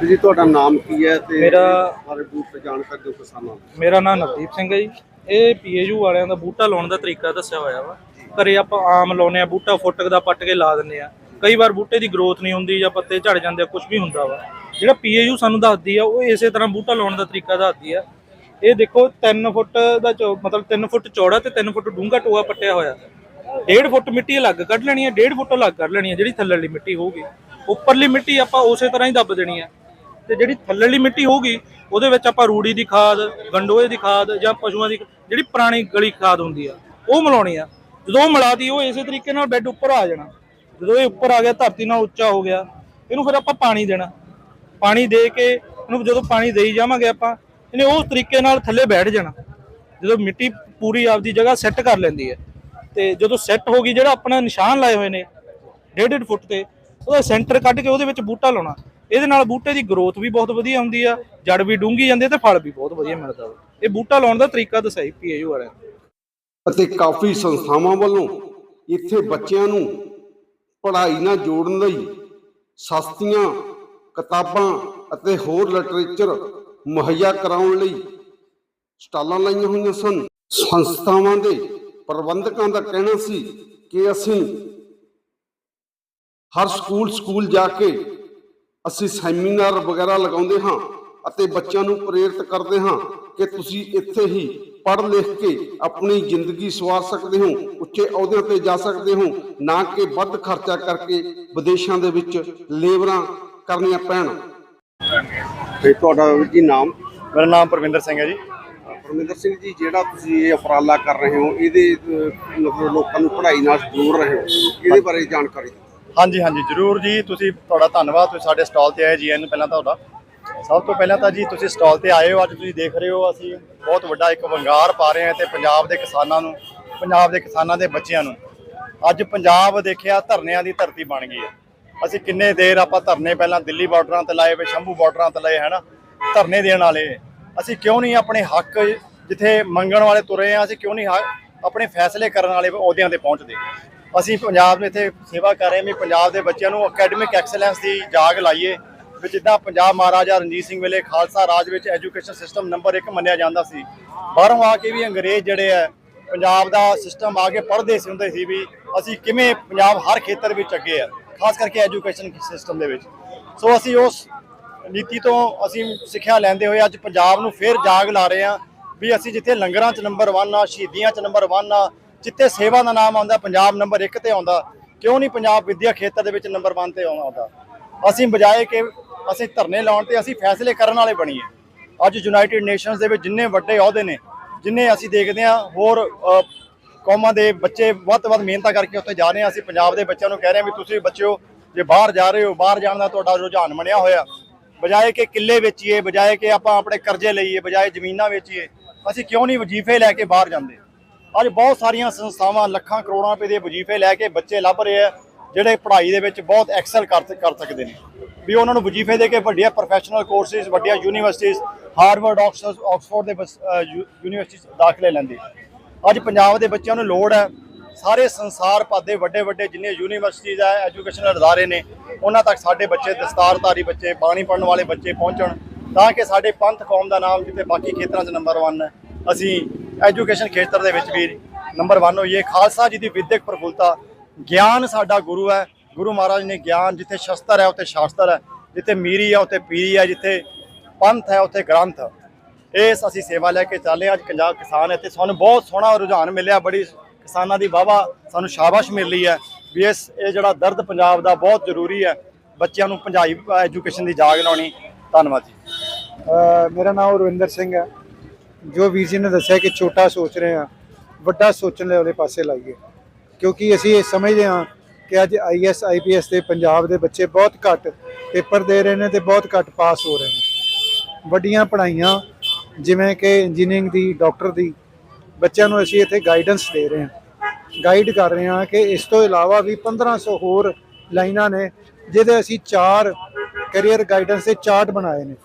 ਜੀ ਤੁਹਾਡਾ ਨਾਮ ਕੀ ਹੈ ਤੇ ਮੇਰਾ- ਬਾਰੇ ਬੂਟ ਜਾਣਕਾਰੀ ਦਿਓ ਕਿਸਾਨਾਂ ਨੂੰ ਮੇਰਾ ਨਾਮ ਨਵਦੀਪ ਸਿੰਘ ਹੈ ਜੀ। ਇਹ ਪੀਏਯੂ ਵਾਲਿਆਂ ਦਾ ਬੂਟਾ ਲਾਉਣ ਦਾ ਤਰੀਕਾ ਦੱਸਿਆ ਹੋਇਆ ਵਾ। ਘਰੇ ਆਪਾਂ ਆਮ ਲਾਉਨੇ ਆ ਬੂਟਾ ਫੁੱਟ ਦਾ ਪੱਟ ਕੇ ਲਾ ਦਿੰਨੇ ਆ ਕਈ ਵਾਰ ਬੂਟੇ ਦੀ ਗਰੋਥ ਨਹੀਂ ਹੁੰਦੀ ਜਾਂ ਪੱਤੇ ਝੜ ਜਾਂਦੇ ਆ ਕੁਝ ਵੀ ਹੁੰਦਾ ਵਾ। ਜਿਹੜਾ ਪੀਏਯੂ ਸਾਨੂੰ ਦੱਸਦੀ ਆ ਉਹ ਇਸੇ ਤਰ੍ਹਾਂ ਬੂਟਾ ਲਾਉਣ ਦਾ ਤਰੀਕਾ ਦੱਸਦੀ ਆ। ਇਹ ਦੇਖੋ 3 ਫੁੱਟ ਦਾ ਚੌ- ਮਤਲਬ 3 ਫੁੱਟ ਚੌੜਾ ਤੇ 3 ਫੁੱਟ ਡੂੰਘਾ ਟੋਆ ਪੱਟਿਆ ਹੋਇਆ। ਡੇਢ ਫੁੱਟ ਮਿੱਟੀ ਅਲੱਗ ਕੱਢ ਲੈਣੀ ਹੈ, ਡੇਢ ਫੁੱਟ ਅਲੱਗ ਕਰ ਲੈਣੀ ਹੈ, ਜਿਹੜੀ ਥੱਲੇਲੀ ਮਿੱਟੀ ਹੋਊਗੀ। ਉੱਪਰਲੀ ਮਿੱਟੀ ਆਪਾਂ ਉਸੇ ਤਰ੍ਹਾਂ ਹੀ ਦੱਬ ਦੇਣੀ ਹੈ। ਤੇ ਜਿਹੜੀ ਥੱਲੇਲੀ ਮਿੱਟੀ ਹੋਊਗੀ, ਉਹਦੇ ਵਿੱਚ ਆਪਾਂ ਰੂੜੀ ਦੀ ਖਾਦ, ਗੰਡੋਏ ਦੀ ਖਾਦ ਜਾਂ ਪਸ਼ੂਆਂ ਦੀ ਜਿਹੜੀ ਪੁਰਾਣੀ ਗਲੀ ਖਾਦ ਹੁੰਦੀ ਆ, ਉਹ ਮਿਲਾਉਣੀ ਆ। ਜਦੋਂ ਉਹ ਮਿਲਾਦੀ ਉਹ ਇਸੇ ਤਰੀਕੇ ਨਾਲ ਬੈੱਡ ਉੱਪਰ ਆ ਜਾਣਾ। ਜਦੋਂ ਇਹ ਉੱਪਰ ਆ ਗਿਆ, ਧਰਤੀ ਨਾਲ ਉੱਚਾ ਹੋ ਗਿਆ, ਇਹਨੂੰ ਫਿਰ ਆਪਾਂ ਪਾਣੀ ਦੇਣਾ। ਪਾਣੀ ਦੇ ਕੇ ਇਹਨੂੰ ਜਦੋਂ ਪਾਣੀ ਦੇਈ ਜਾਵਾਂਗੇ ਆਪਾਂ ਇਹਨੇ ਉਸ ਤਰੀਕੇ ਨਾਲ ਥੱਲੇ ਬੈਠ ਜਾਣਾ। ਜਦੋਂ ਮਿੱਟੀ ਪੂਰੀ ਆਪਦੀ ਜਗ੍ਹਾ ਸੈੱਟ ਕਰ ਲੈਂਦੀ ਹੈ। ਤੇ ਜਦੋਂ ਸੈੱਟ ਹੋ ਗਈ, ਜਿਹੜਾ ਆਪਣਾ ਨਿਸ਼ਾਨ ਲਾਏ ਹੋਏ ਨੇ, ਡੇਢ ਡੇਢ ਫੁੱਟ ਤੇ, ਉਹਦਾ ਸੈਂਟਰ ਕੱਢ ਕੇ ਉਹਦੇ ਵਿੱਚ ਬੂਟਾ ਲਾਉਣਾ। ਇਹਦੇ ਨਾਲ ਬੂਟੇ ਦੀ ਗਰੋਥ ਵੀ ਬਹੁਤ ਵਧੀਆ ਹੁੰਦੀ ਆ ਜੜ ਵੀ ਡੂੰਗੀ ਜਾਂਦੀ ਹੈ ਤੇ ਫਲ ਵੀ ਬਹੁਤ ਵਧੀਆ ਮਿਲਦਾ ਇਹ ਬੂਟਾ ਲਾਉਣ ਦਾ ਤਰੀਕਾ ਦੱਸਿਆ ਜੀ ਪੀਏਯੂ ਵਾਲਿਆਂ ਅਤੇ ਕਾਫੀ ਸੰਸਥਾਵਾਂ ਵੱਲੋਂ ਇੱਥੇ ਬੱਚਿਆਂ ਨੂੰ ਪੜ੍ਹਾਈ ਨਾਲ ਜੋੜਨ ਲਈ ਸਸਤੀਆਂ, ਕਿਤਾਬਾਂ ਅਤੇ ਹੋਰ ਲਿਟਰੇਚਰ ਮੁਹੱਈਆ ਕਰਾਉਣ ਲਈ ਸਟਾਲਾਂ ਲਾਈਆਂ ਹੋਈਆਂ ਸਨ। ਸੰਸਥਾਵਾਂ ਦੇ ਪ੍ਰਬੰਧਕਾਂ ਦਾ ਕਹਿਣਾ ਸੀ ਕਿ ਅਸੀਂ ਹਰ ਸਕੂਲ ਸਕੂਲ ਜਾ ਕੇ ਅਸੀਂ ਸੈਮੀਨਾਰ ਵਗੈਰਾ ਲਗਾਉਂਦੇ ਹਾਂ ਅਤੇ ਬੱਚਿਆਂ ਨੂੰ ਪ੍ਰੇਰਿਤ ਕਰਦੇ ਹਾਂ ਕਿ ਤੁਸੀਂ ਇੱਥੇ ਹੀ ਪੜ੍ਹ ਲਿਖ ਕੇ ਆਪਣੀ ਜ਼ਿੰਦਗੀ ਸਵਾਰ ਸਕਦੇ ਹੋ, ਉੱਚੇ ਅਹੁਦਿਆਂ ਤੇ ਜਾ ਸਕਦੇ ਹੋ, ਨਾ ਕਿ ਵੱਧ ਖਰਚਾ ਕਰਕੇ ਵਿਦੇਸ਼ਾਂ ਦੇ ਵਿੱਚ ਲੇਬਰਾਂ ਕਰਨੀਆਂ ਪੈਣ। ਤੇ ਤੁਹਾਡਾ ਜੀ ਨਾਮ? ਮੇਰਾ ਨਾਮ ਪਰਵਿੰਦਰ ਸਿੰਘ ਹੈ ਜੀ। ਪਰਮਿੰਦਰ ਸਿੰਘ ਜੀ ਜਿਹੜਾ ਤੁਸੀਂ ਇਹ ਉਪਰਾਲਾ ਕਰ ਰਹੇ ਹੋ ਇਹਦੇ ਅਹ, ਮਤਲਬ ਲੋਕਾਂ ਨੂੰ ਪੜ੍ਹਾਈ ਨਾਲ ਜੋੜ ਰਹੇ ਹੋ ਇਹਦੇ ਬਾਰੇ ਜਾਣਕਾਰੀ ਦਿਓ। ਹਾਂਜੀ ਹਾਂਜੀ ਜਰੂਰ ਜੀ ਤੁਸੀਂ ਤੁਹਾਡਾ ਧੰਨਵਾਦ ਤੁਸੀਂ ਸਾਡੇ ਸਟਾਲ ਤੇ ਆਏ ਜੀ ਇਹਨੂੰ ਪਹਿਲਾਂ ਤੁਹਾਡਾ। ਸਭ ਤੋਂ ਪਹਿਲਾਂ ਤਾਂ ਜੀ ਤੁਸੀਂ ਸਟਾਲ ਤੇ ਆਏ ਹੋ ਅੱਜ ਤੁਸੀਂ ਦੇਖ ਰਹੇ ਹੋ ਅਸੀਂ ਬਹੁਤ ਵੱਡਾ ਇੱਕ ਵੰਗਾਰ ਪਾ ਰਹੇ ਹਾਂ ਤੇ ਪੰਜਾਬ ਦੇ ਕਿਸਾਨਾਂ ਨੂੰ ਪੰਜਾਬ ਦੇ ਕਿਸਾਨਾਂ ਦੇ ਬੱਚਿਆਂ ਨੂੰ। ਅੱਜ ਪੰਜਾਬ ਦੇਖਿਆ ਧਰਨਿਆਂ ਦੀ ਧਰਤੀ ਬਣ ਗਈ ਹੈ। ਅਸੀਂ ਕਿੰਨੇ ਦੇਰ ਆਪਾਂ ਧਰਨੇ ਪਹਿਲਾਂ ਦਿੱਲੀ ਬਾਰਡਰਾਂ ਤੇ ਲਾਏ ਵੇ ਸ਼ੰਭੂ ਬਾਰਡਰਾਂ ਤੇ ਲਾਏ ਹੈ ਧਰਨੇ ਦੇਣ ਵਾਲੇ। ਅਸੀਂ ਕਿਉਂ ਨਹੀਂ ਆਪਣੇ ਹੱਕ ਜਿੱਥੇ ਮੰਗਣ ਵਾਲੇ ਤੁਰੇ ਆ, ਅਸੀਂ ਕਿਉਂ ਨਹੀਂ ਹੱਕ- ਆਪਣੇ ਫੈਸਲੇ ਕਰਨ ਵਾਲੇ ਅਹੁਦਿਆਂ ਤੇ ਪਹੁੰਚਦੇ? ਅਸੀਂ ਪੰਜਾਬ ਦੇ ਇੱਥੇ ਸੇਵਾ ਕਰ ਰਹੇ ਵੀ ਪੰਜਾਬ ਦੇ ਬੱਚਿਆਂ ਨੂੰ ਅਕੈਡਮਿਕ ਐਕਸਲੈਂਸ ਦੀ ਜਾਗ ਲਾਈਏ। ਵੀ ਜਿੱਦਾਂ ਪੰਜਾਬ ਮਹਾਰਾਜਾ ਰਣਜੀਤ ਸਿੰਘ ਵੇਲੇ ਖਾਲਸਾ ਰਾਜ ਵਿੱਚ ਐਜੂਕੇਸ਼ਨ ਸਿਸਟਮ ਨੰਬਰ 1 ਮੰਨਿਆ ਜਾਂਦਾ ਸੀ। ਬਾਹਰੋਂ ਆ ਕੇ ਵੀ ਅੰਗਰੇਜ਼ ਜਿਹੜੇ ਆ, ਪੰਜਾਬ ਦਾ ਸਿਸਟਮ ਆ ਕੇ ਪੜ੍ਹਦੇ ਸੀ, ਹੁੰਦੇ ਸੀ ਵੀ ਅਸੀਂ ਕਿਵੇਂ ਪੰਜਾਬ ਹਰ ਖੇਤਰ ਵਿੱਚ ਅੱਗੇ ਆ। ਖਾਸ ਕਰਕੇ ਐਜੂਕੇਸ਼ਨ ਸਿਸਟਮ ਦੇ ਵਿੱਚ। ਸੋ ਅਸੀਂ ਉਸ ਨੀਤੀ ਤੋਂ ਅਸੀਂ ਸਿੱਖਿਆ ਲੈਂਦੇ ਹੋਏ ਅੱਜ ਪੰਜਾਬ ਨੂੰ ਫੇਰ ਜਾਗ ਲਾ ਰਹੇ ਹਾਂ ਵੀ ਅਸੀਂ ਜਿੱਥੇ ਲੰਗਰਾਂ 'ਚ ਨੰਬਰ 1 ਆ, ਸ਼ਹੀਦੀਆਂ 'ਚ ਨੰਬਰ 1 ਆ, ਜਿੱਥੇ ਸੇਵਾ ਦਾ ਨਾਮ ਆਉਂਦਾ, ਪੰਜਾਬ ਨੰਬਰ 1 ਤੇ ਆਉਂਦਾ। ਕਿਉਂ ਨਹੀਂ ਪੰਜਾਬ ਵਿਦਿਆ ਖੇਤਰ ਦੇ ਵਿੱਚ ਨੰਬਰ 1 ਤੇ ਆਉਂਦਾ? ਅਸੀਂ ਬਜਾਏ ਕਿ ਅਸੀਂ ਧਰਨੇ ਲਾਉਣ ਤੇ ਅਸੀਂ ਫੈਸਲੇ ਕਰਨ ਵਾਲੇ ਬਣੀਏ। ਅੱਜ ਯੂਨਾਈਟਿਡ ਨੇਸ਼ਨਸ ਦੇ ਵਿੱਚ ਜਿੰਨੇ ਵੱਡੇ ਅਹੁਦੇ ਨੇ, ਜਿੰਨੇ ਅਸੀਂ ਦੇਖਦੇ ਹਾਂ, ਹੋਰ ਕੌਮਾਂ ਦੇ ਬੱਚੇ ਵੱਧ ਤੋਂ ਵੱਧ ਮਿਹਨਤਾਂ ਕਰਕੇ ਉੱਥੇ ਜਾ ਰਹੇ ਆ ਅਸੀਂ ਪੰਜਾਬ ਦੇ ਬੱਚਿਆਂ ਨੂੰ ਕਹਿ ਰਹੇ ਹਾਂ ਵੀ ਤੁਸੀਂ ਬੱਚਿਓ, ਜੇ ਬਾਹਰ ਜਾ ਰਹੇ ਹੋ, ਬਾਹਰ ਜਾਣ ਦਾ ਤੁਹਾਡਾ ਰੁਝਾਨ ਬਣਿਆ ਹੋਇਆ। ਬਜਾਏ ਕਿ ਕਿੱਲੇ ਵੇਚੀਏ, ਬਜਾਏ ਕਿ ਆਪਾਂ ਆਪਣੇ ਕਰਜ਼ੇ ਲਈਏ, ਬਜਾਏ ਜ਼ਮੀਨਾਂ ਵੇਚੀਏ, ਅਸੀਂ ਕਿਉਂ ਨਹੀਂ ਵਜ਼ੀਫੇ ਲੈ ਕੇ ਬਾਹਰ ਜਾਂਦੇ? ਅੱਜ ਬਹੁਤ ਸਾਰੀਆਂ ਸੰਸਥਾਵਾਂ ਲੱਖਾਂ ਕਰੋੜਾਂ ਰੁਪਏ ਦੇ ਵਜ਼ੀਫੇ ਲੈ ਕੇ ਬੱਚੇ ਲੱਭ ਰਹੇ ਆ, ਜਿਹੜੇ ਪੜ੍ਹਾਈ ਦੇ ਵਿੱਚ ਬਹੁਤ ਐਕਸਲ ਕਰ ਕਰ ਸਕਦੇ ਨੇ। ਵੀ ਉਹਨਾਂ ਨੂੰ ਵਜ਼ੀਫੇ ਦੇ ਕੇ ਵੱਡੀਆਂ ਪ੍ਰੋਫੈਸ਼ਨਲ ਕੋਰਸਿਸ ਵੱਡੀਆਂ ਯੂਨੀਵਰਸਿਟੀਜ਼ ਹਾਰਵਰਡ ਆਕਸਫੋਰਡ ਆਕਸਫੋਰਡ ਦੇ ਯੂਨੀਵਰਸਿਟੀਜ਼ ਦਾਖਲੇ ਲੈਂਦੇ। ਅੱਜ ਪੰਜਾਬ ਦੇ ਬੱਚਿਆਂ ਨੂੰ ਲੋੜ ਹੈ। ਸਾਰੇ ਸੰਸਾਰ ਭਾਦੇ ਵੱਡੇ ਵੱਡੇ ਜਿੰਨੇ ਯੂਨੀਵਰਸਿਟੀਜ਼ ਆ ਐਜੂਕੇਸ਼ਨਲ ਅਦਾਰੇ ਨੇ, ਉਹਨਾਂ ਤੱਕ ਸਾਡੇ ਬੱਚੇ ਦਸਤਾਰਧਾਰੀ ਬੱਚੇ, ਬਾਣੀ ਪੜਨ ਵਾਲੇ ਬੱਚੇ ਪਹੁੰਚਣ, ਤਾਂ ਕਿ ਸਾਡੇ ਪੰਥ ਕੌਮ ਦਾ ਨਾਮ ਜਿੱਥੇ ਬਾਕੀ ਖੇਤਰਾਂ 'ਚ ਨੰਬਰ 1 ਹੈ। ਅਸੀਂ ਐਜੂਕੇਸ਼ਨ ਖੇਤਰ ਦੇ ਵਿੱਚ ਵੀ ਨੰਬਰ 1 ਹੋਈਏ। ਖਾਲਸਾ ਜੀ ਦੀ ਵਿਦਿਅਕ ਪ੍ਰਫੁੱਲਤਾ, ਗਿਆਨ ਸਾਡਾ ਗੁਰੂ ਹੈ। ਗੁਰੂ ਮਹਾਰਾਜ ਨੇ ਗਿਆਨ ਜਿੱਥੇ ਸ਼ਸਤਰ ਹੈ, ਉੱਥੇ ਸ਼ਾਸਤਰ ਹੈ। ਜਿੱਥੇ ਮੀਰੀ ਹੈ, ਉੱਥੇ ਪੀਰੀ ਹੈ। ਜਿੱਥੇ ਪੰਥ ਹੈ, ਉੱਥੇ ਗ੍ਰੰਥ। ਇਸ ਅਸੀਂ ਸੇਵਾ ਲੈ ਕੇ ਚੱਲੇ ਹਾਂ। ਅੱਜ ਪੰਜਾਬ ਕਿਸਾਨ ਇੱਥੇ। ਸਾਨੂੰ ਬਹੁਤ ਸੋਹਣਾ ਰੁਝਾਨ ਮਿਲਿਆ। ਬੜੀ ਕਿਸਾਨਾਂ ਦੀ ਵਾਹਵਾ ਸਾਨੂੰ ਸ਼ਾਬਾਸ਼ ਮਿਲ ਰਹੀ ਹੈ ਵੀ ਇਸ, ਇਹ ਜਿਹੜਾ ਦਰਦ ਪੰਜਾਬ ਦਾ ਬਹੁਤ ਜ਼ਰੂਰੀ ਹੈ। ਬੱਚਿਆਂ ਨੂੰ ਪੰਜਾਬੀ ਐਜੂਕੇਸ਼ਨ ਦੀ ਜਾਗ ਲਾਉਣੀ। ਧੰਨਵਾਦ ਜੀ। ਮੇਰਾ ਨਾਮ ਰਵਿੰਦਰ ਸਿੰਘ ਹੈ। ਜੋ ਵੀਰ ਜੀ ਨੇ ਦੱਸਿਆ ਕਿ ਛੋਟਾ ਸੋਚ ਰਹੇ ਹਾਂ, ਵੱਡਾ ਸੋਚਣ ਵਾਲੇ ਪਾਸੇ ਲਾਈਏ। ਕਿਉਂਕਿ ਅਸੀਂ ਇਹ ਸਮਝਦੇ ਹਾਂ ਕਿ ਅੱਜ ਆਈਐਸ ਆਈਪੀਐਸ ਦੇ ਪੰਜਾਬ ਦੇ ਬੱਚੇ ਬਹੁਤ ਘੱਟ ਪੇਪਰ ਦੇ ਰਹੇ ਨੇ ਤੇ ਬਹੁਤ ਘੱਟ ਪਾਸ ਹੋ ਰਹੇ ਨੇ। ਵੱਡੀਆਂ ਪੜ੍ਹਾਈਆਂ ਜਿਵੇਂ ਕਿ ਇੰਜੀਨੀਅਰਿੰਗ ਦੀ ਡਾਕਟਰ ਦੀ, ਬੱਚਿਆਂ ਨੂੰ ਅਸੀਂ ਇੱਥੇ ਗਾਈਡੈਂਸ ਦੇ ਰਹੇ ਹਾਂ। ਗਾਈਡ ਕਰ ਰਹੇ ਹਾਂ ਕਿ ਇਸ ਤੋਂ ਇਲਾਵਾ ਵੀ 1500 ਹੋਰ ਲਾਈਨਾਂ ਨੇ, ਜਿਹਦੇ ਅਸੀਂ ਚਾਰ ਕੈਰੀਅਰ ਗਾਈਡੈਂਸ ਦੇ ਚਾਰਟ ਬਣਾਏ ਨੇ।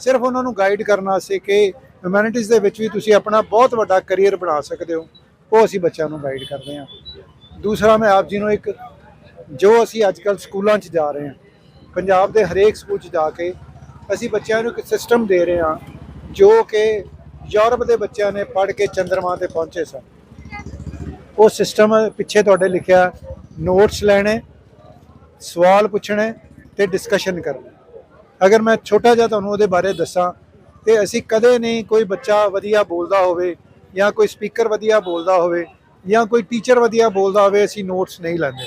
ਸਿਰਫ ਉਹਨਾਂ ਨੂੰ ਗਾਈਡ ਕਰਨ ਵਾਸਤੇ ਕਿ ਹਿਊਮੈਨਿਟੀਜ਼ ਦੇ ਵਿੱਚ ਵੀ ਤੁਸੀਂ ਆਪਣਾ ਬਹੁਤ ਵੱਡਾ ਕੈਰੀਅਰ ਬਣਾ ਸਕਦੇ ਹੋ, ਉਹ ਅਸੀਂ ਬੱਚਿਆਂ ਨੂੰ ਗਾਈਡ ਕਰਦੇ ਹਾਂ। ਦੂਸਰਾ, ਮੈਂ ਆਪ ਜੀ ਨੂੰ ਇੱਕ, ਜੋ ਅਸੀਂ ਅੱਜ ਕੱਲ੍ਹ ਸਕੂਲਾਂ 'ਚ ਜਾ ਰਹੇ ਹਾਂ, ਪੰਜਾਬ ਦੇ ਹਰੇਕ ਸਕੂਲ 'ਚ ਜਾ ਕੇ ਅਸੀਂ ਬੱਚਿਆਂ ਨੂੰ ਇੱਕ ਸਿਸਟਮ ਦੇ ਰਹੇ ਹਾਂ ਜੋ ਕਿ ਯੂਰਪ ਦੇ ਬੱਚਿਆਂ ਨੇ ਪੜ੍ਹ ਕੇ ਚੰਦਰਮਾ ਤੇ ਪਹੁੰਚੇ ਸਨ। ਉਹ ਸਿਸਟਮ ਪਿੱਛੇ ਤੁਹਾਡੇ ਲਿਖਿਆ ਨੋਟਸ ਲੈਣੇ, ਸਵਾਲ ਪੁੱਛਣੇ ਤੇ ਡਿਸਕਸ਼ਨ ਕਰਨੀ। ਅਗਰ ਮੈਂ ਛੋਟਾ ਜਿਹਾ ਤੁਹਾਨੂੰ ਉਹਦੇ ਬਾਰੇ ਦੱਸਾਂ, ਤੇ ਅਸੀਂ ਕਦੇ ਨਹੀਂ ਕੋਈ ਬੱਚਾ ਵਧੀਆ ਬੋਲਦਾ ਹੋਵੇ, ਜਾਂ ਕੋਈ ਸਪੀਕਰ ਵਧੀਆ ਬੋਲਦਾ ਹੋਵੇ, ਜਾਂ ਕੋਈ ਟੀਚਰ ਵਧੀਆ ਬੋਲਦਾ ਹੋਵੇ, ਅਸੀਂ ਨੋਟਸ ਨਹੀਂ ਲੈਂਦੇ।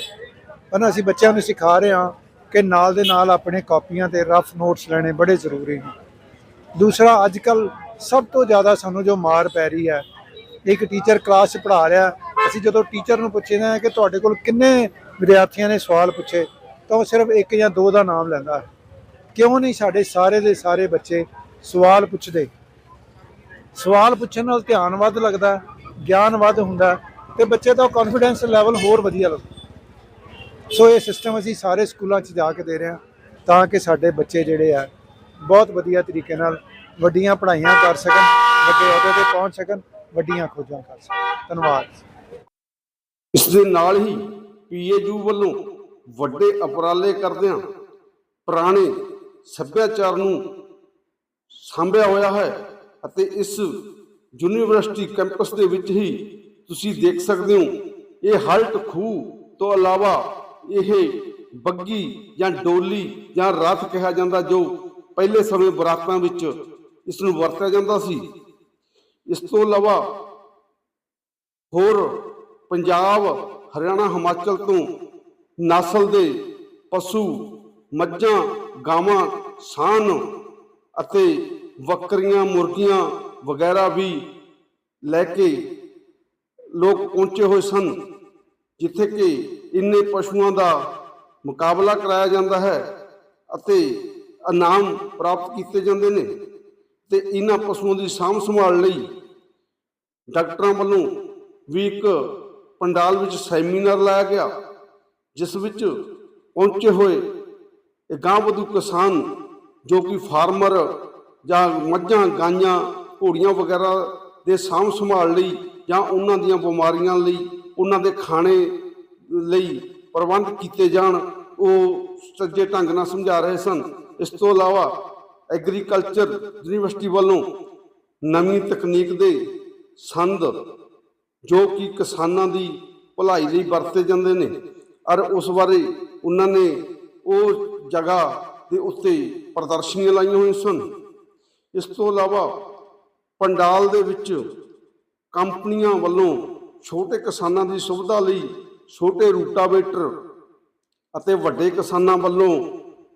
ਪਰ ਅਸੀਂ ਬੱਚਿਆਂ ਨੂੰ ਸਿਖਾ ਰਹੇ ਹਾਂ ਕਿ ਨਾਲ ਦੇ ਨਾਲ ਆਪਣੇ ਕਾਪੀਆਂ ਤੇ ਰਫ ਨੋਟਸ ਲੈਣੇ ਬੜੇ ਜ਼ਰੂਰੀ ਨੇ। ਦੂਸਰਾ ਅੱਜ ਕੱਲ ਸਭ ਤੋਂ ਜ਼ਿਆਦਾ ਸਾਨੂੰ ਜੋ ਮਾਰ ਪੈ ਰਹੀ ਹੈ, ਇੱਕ ਟੀਚਰ ਕਲਾਸ 'ਚ ਪੜ੍ਹਾ ਰਿਹਾ, ਅਸੀਂ ਜਦੋਂ ਟੀਚਰ ਨੂੰ ਪੁੱਛਦੇ ਹਾਂ ਕਿ ਤੁਹਾਡੇ ਕੋਲ ਕਿੰਨੇ ਵਿਦਿਆਰਥੀਆਂ ਨੇ ਸਵਾਲ ਪੁੱਛੇ, ਤਾਂ ਉਹ ਸਿਰਫ ਇੱਕ ਜਾਂ ਦੋ ਦਾ ਨਾਮ ਲੈਂਦਾ। ਹੈ ਕਿਉਂ ਨਹੀਂ ਸਾਡੇ ਸਾਰੇ ਦੇ ਸਾਰੇ ਬੱਚੇ ਸਵਾਲ ਪੁੱਛਦੇ? ਸਵਾਲ ਪੁੱਛਣ ਨਾਲ ਧਿਆਨ ਵੱਧ ਲੱਗਦਾ, ਗਿਆਨ ਵੱਧ ਹੁੰਦਾ ਹੈ ਤੇ ਬੱਚੇ ਦਾ ਕੌਨਫੀਡੈਂਸ ਲੈਵਲ ਹੋਰ ਵਧੀਆ ਲੱਗਦਾ। ਸੋ ਇਹ ਸਿਸਟਮ ਅਸੀਂ ਸਾਰੇ ਸਕੂਲਾਂ 'ਚ ਜਾ ਕੇ ਦੇ ਰਹੇ ਹਾਂ, ਤਾਂ ਕਿ ਸਾਡੇ ਬੱਚੇ ਜਿਹੜੇ ਆ ਬਹੁਤ ਵਧੀਆ ਤਰੀਕੇ ਨਾਲ ਵੱਡੀਆਂ ਪੜ੍ਹਾਈਆਂ ਕਰ ਸਕਣ, ਵੱਡੇ ਅਹੁਦੇ ਤੇ ਪਹੁੰਚ ਸਕਣ, ਵੱਡੀਆਂ ਖੋਜਾਂ ਕਰ ਸਕਣ। ਧੰਨਵਾਦ। ਇਸ ਦੇ ਨਾਲ ਹੀ ਪੀਏਯੂ ਵੱਲੋਂ ਵੱਡੇ ਉਪਰਾਲੇ ਕਰਦਿਆਂ ਪੁਰਾਣੇ ਸੱਭਿਆਚਾਰ ਨੂੰ ਸਾਂਭਿਆ ਹੋਇਆ ਹੈ ਅਤੇ ਇਸ ਯੂਨੀਵਰਸਿਟੀ ਕੈਂਪਸ ਦੇ ਵਿੱਚ ਹੀ ਤੁਸੀਂ ਦੇਖ ਸਕਦੇ ਹੋ, ਇਹ ਹਲਟ ਖੂਹ ਤੋਂ ਇਲਾਵਾ ਇਹ ਬੱਗੀ ਜਾਂ ਡੋਲੀ ਜਾਂ ਰਥ ਕਿਹਾ ਜਾਂਦਾ ਜੋ ਪਹਿਲੇ ਸਮੇਂ ਬਰਾਤਾਂ ਵਿੱਚ ਇਸ ਨੂੰ ਵਰਤਿਆ ਜਾਂਦਾ ਸੀ। ਇਸ ਤੋਂ ਇਲਾਵਾ ਹੋਰ ਪੰਜਾਬ, ਹਰਿਆਣਾ, ਹਿਮਾਚਲ ਤੋਂ ਨਸਲ ਦੇ ਪਸ਼ੂ, ਮੱਝਾਂ, ਗਾਵਾਂ, ਸਾਨ ਅਤੇ ਬੱਕਰੀਆਂ ਮੁਰਗੀਆਂ ਵਗੈਰਾ ਵੀ ਲੈ ਕੇ ਲੋਕ ਪਹੁੰਚੇ ਹੋਏ ਸਨ, ਜਿੱਥੇ ਕਿ ਇੰਨੇ ਪਸ਼ੂਆਂ ਦਾ ਮੁਕਾਬਲਾ ਕਰਾਇਆ ਜਾਂਦਾ ਹੈ ਅਤੇ ਇਨਾਮ ਪ੍ਰਾਪਤ ਕੀਤੇ ਜਾਂਦੇ ਨੇ ਤੇ ਇਹਨਾਂ ਪਸ਼ੂਆਂ ਦੀ ਸਾਂਭ ਸੰਭਾਲ ਲਈ ਡਾਕਟਰਾਂ ਵੱਲੋਂ ਵੀ ਇੱਕ ਪੰਡਾਲ ਵਿੱਚ ਸੈਮੀਨਾਰ ਲਾਇਆ ਗਿਆ, ਜਿਸ ਵਿੱਚ ਪਹੁੰਚੇ ਹੋਏ ਇਹ ਵਧੂ ਕਿਸਾਨ ਜੋ ਕਿ ਫਾਰਮਰ ਜਾਂ ਮੱਝਾਂ, ਗਾਈਆਂ, ਘੋੜੀਆਂ ਵਗੈਰਾ ਦੇ ਸਾਂਭ ਸੰਭਾਲ ਲਈ ਜਾਂ ਉਹਨਾਂ ਦੀਆਂ ਬਿਮਾਰੀਆਂ ਲਈ ਉਹਨਾਂ ਦੇ ਖਾਣੇ ਲਈ ਪ੍ਰਬੰਧ ਕੀਤੇ ਜਾਣ, ਉਹ ਸੱਜੇ ਢੰਗ ਨਾਲ ਸਮਝਾ ਰਹੇ ਸਨ। ਇਸ ਤੋਂ ਇਲਾਵਾ ਐਗਰੀਕਲਚਰ ਯੂਨੀਵਰਸਿਟੀ ਵੱਲੋਂ ਨਵੀਂ ਤਕਨੀਕ ਦੇ ਸੰਦ ਜੋ ਕਿ ਕਿਸਾਨਾਂ ਦੀ ਭਲਾਈ ਲਈ ਵਰਤੇ ਜਾਂਦੇ ਨੇ, ਔਰ ਉਸ ਬਾਰੇ ਉਹਨਾਂ ਨੇ ਉਹ ਜਗ੍ਹਾ ਦੇ ਉੱਤੇ ਪ੍ਰਦਰਸ਼ਨੀਆਂ ਲਾਈਆਂ ਹੋਈਆਂ ਸਨ। ਇਸ ਤੋਂ ਇਲਾਵਾ ਪੰਡਾਲ ਦੇ ਵਿੱਚ ਕੰਪਨੀਆਂ ਵੱਲੋਂ ਛੋਟੇ ਕਿਸਾਨਾਂ ਦੀ ਸੁਵਿਧਾ ਲਈ ਛੋਟੇ ਰੂਟਾਵੇਟਰ ਅਤੇ ਵੱਡੇ ਕਿਸਾਨਾਂ ਵੱਲੋਂ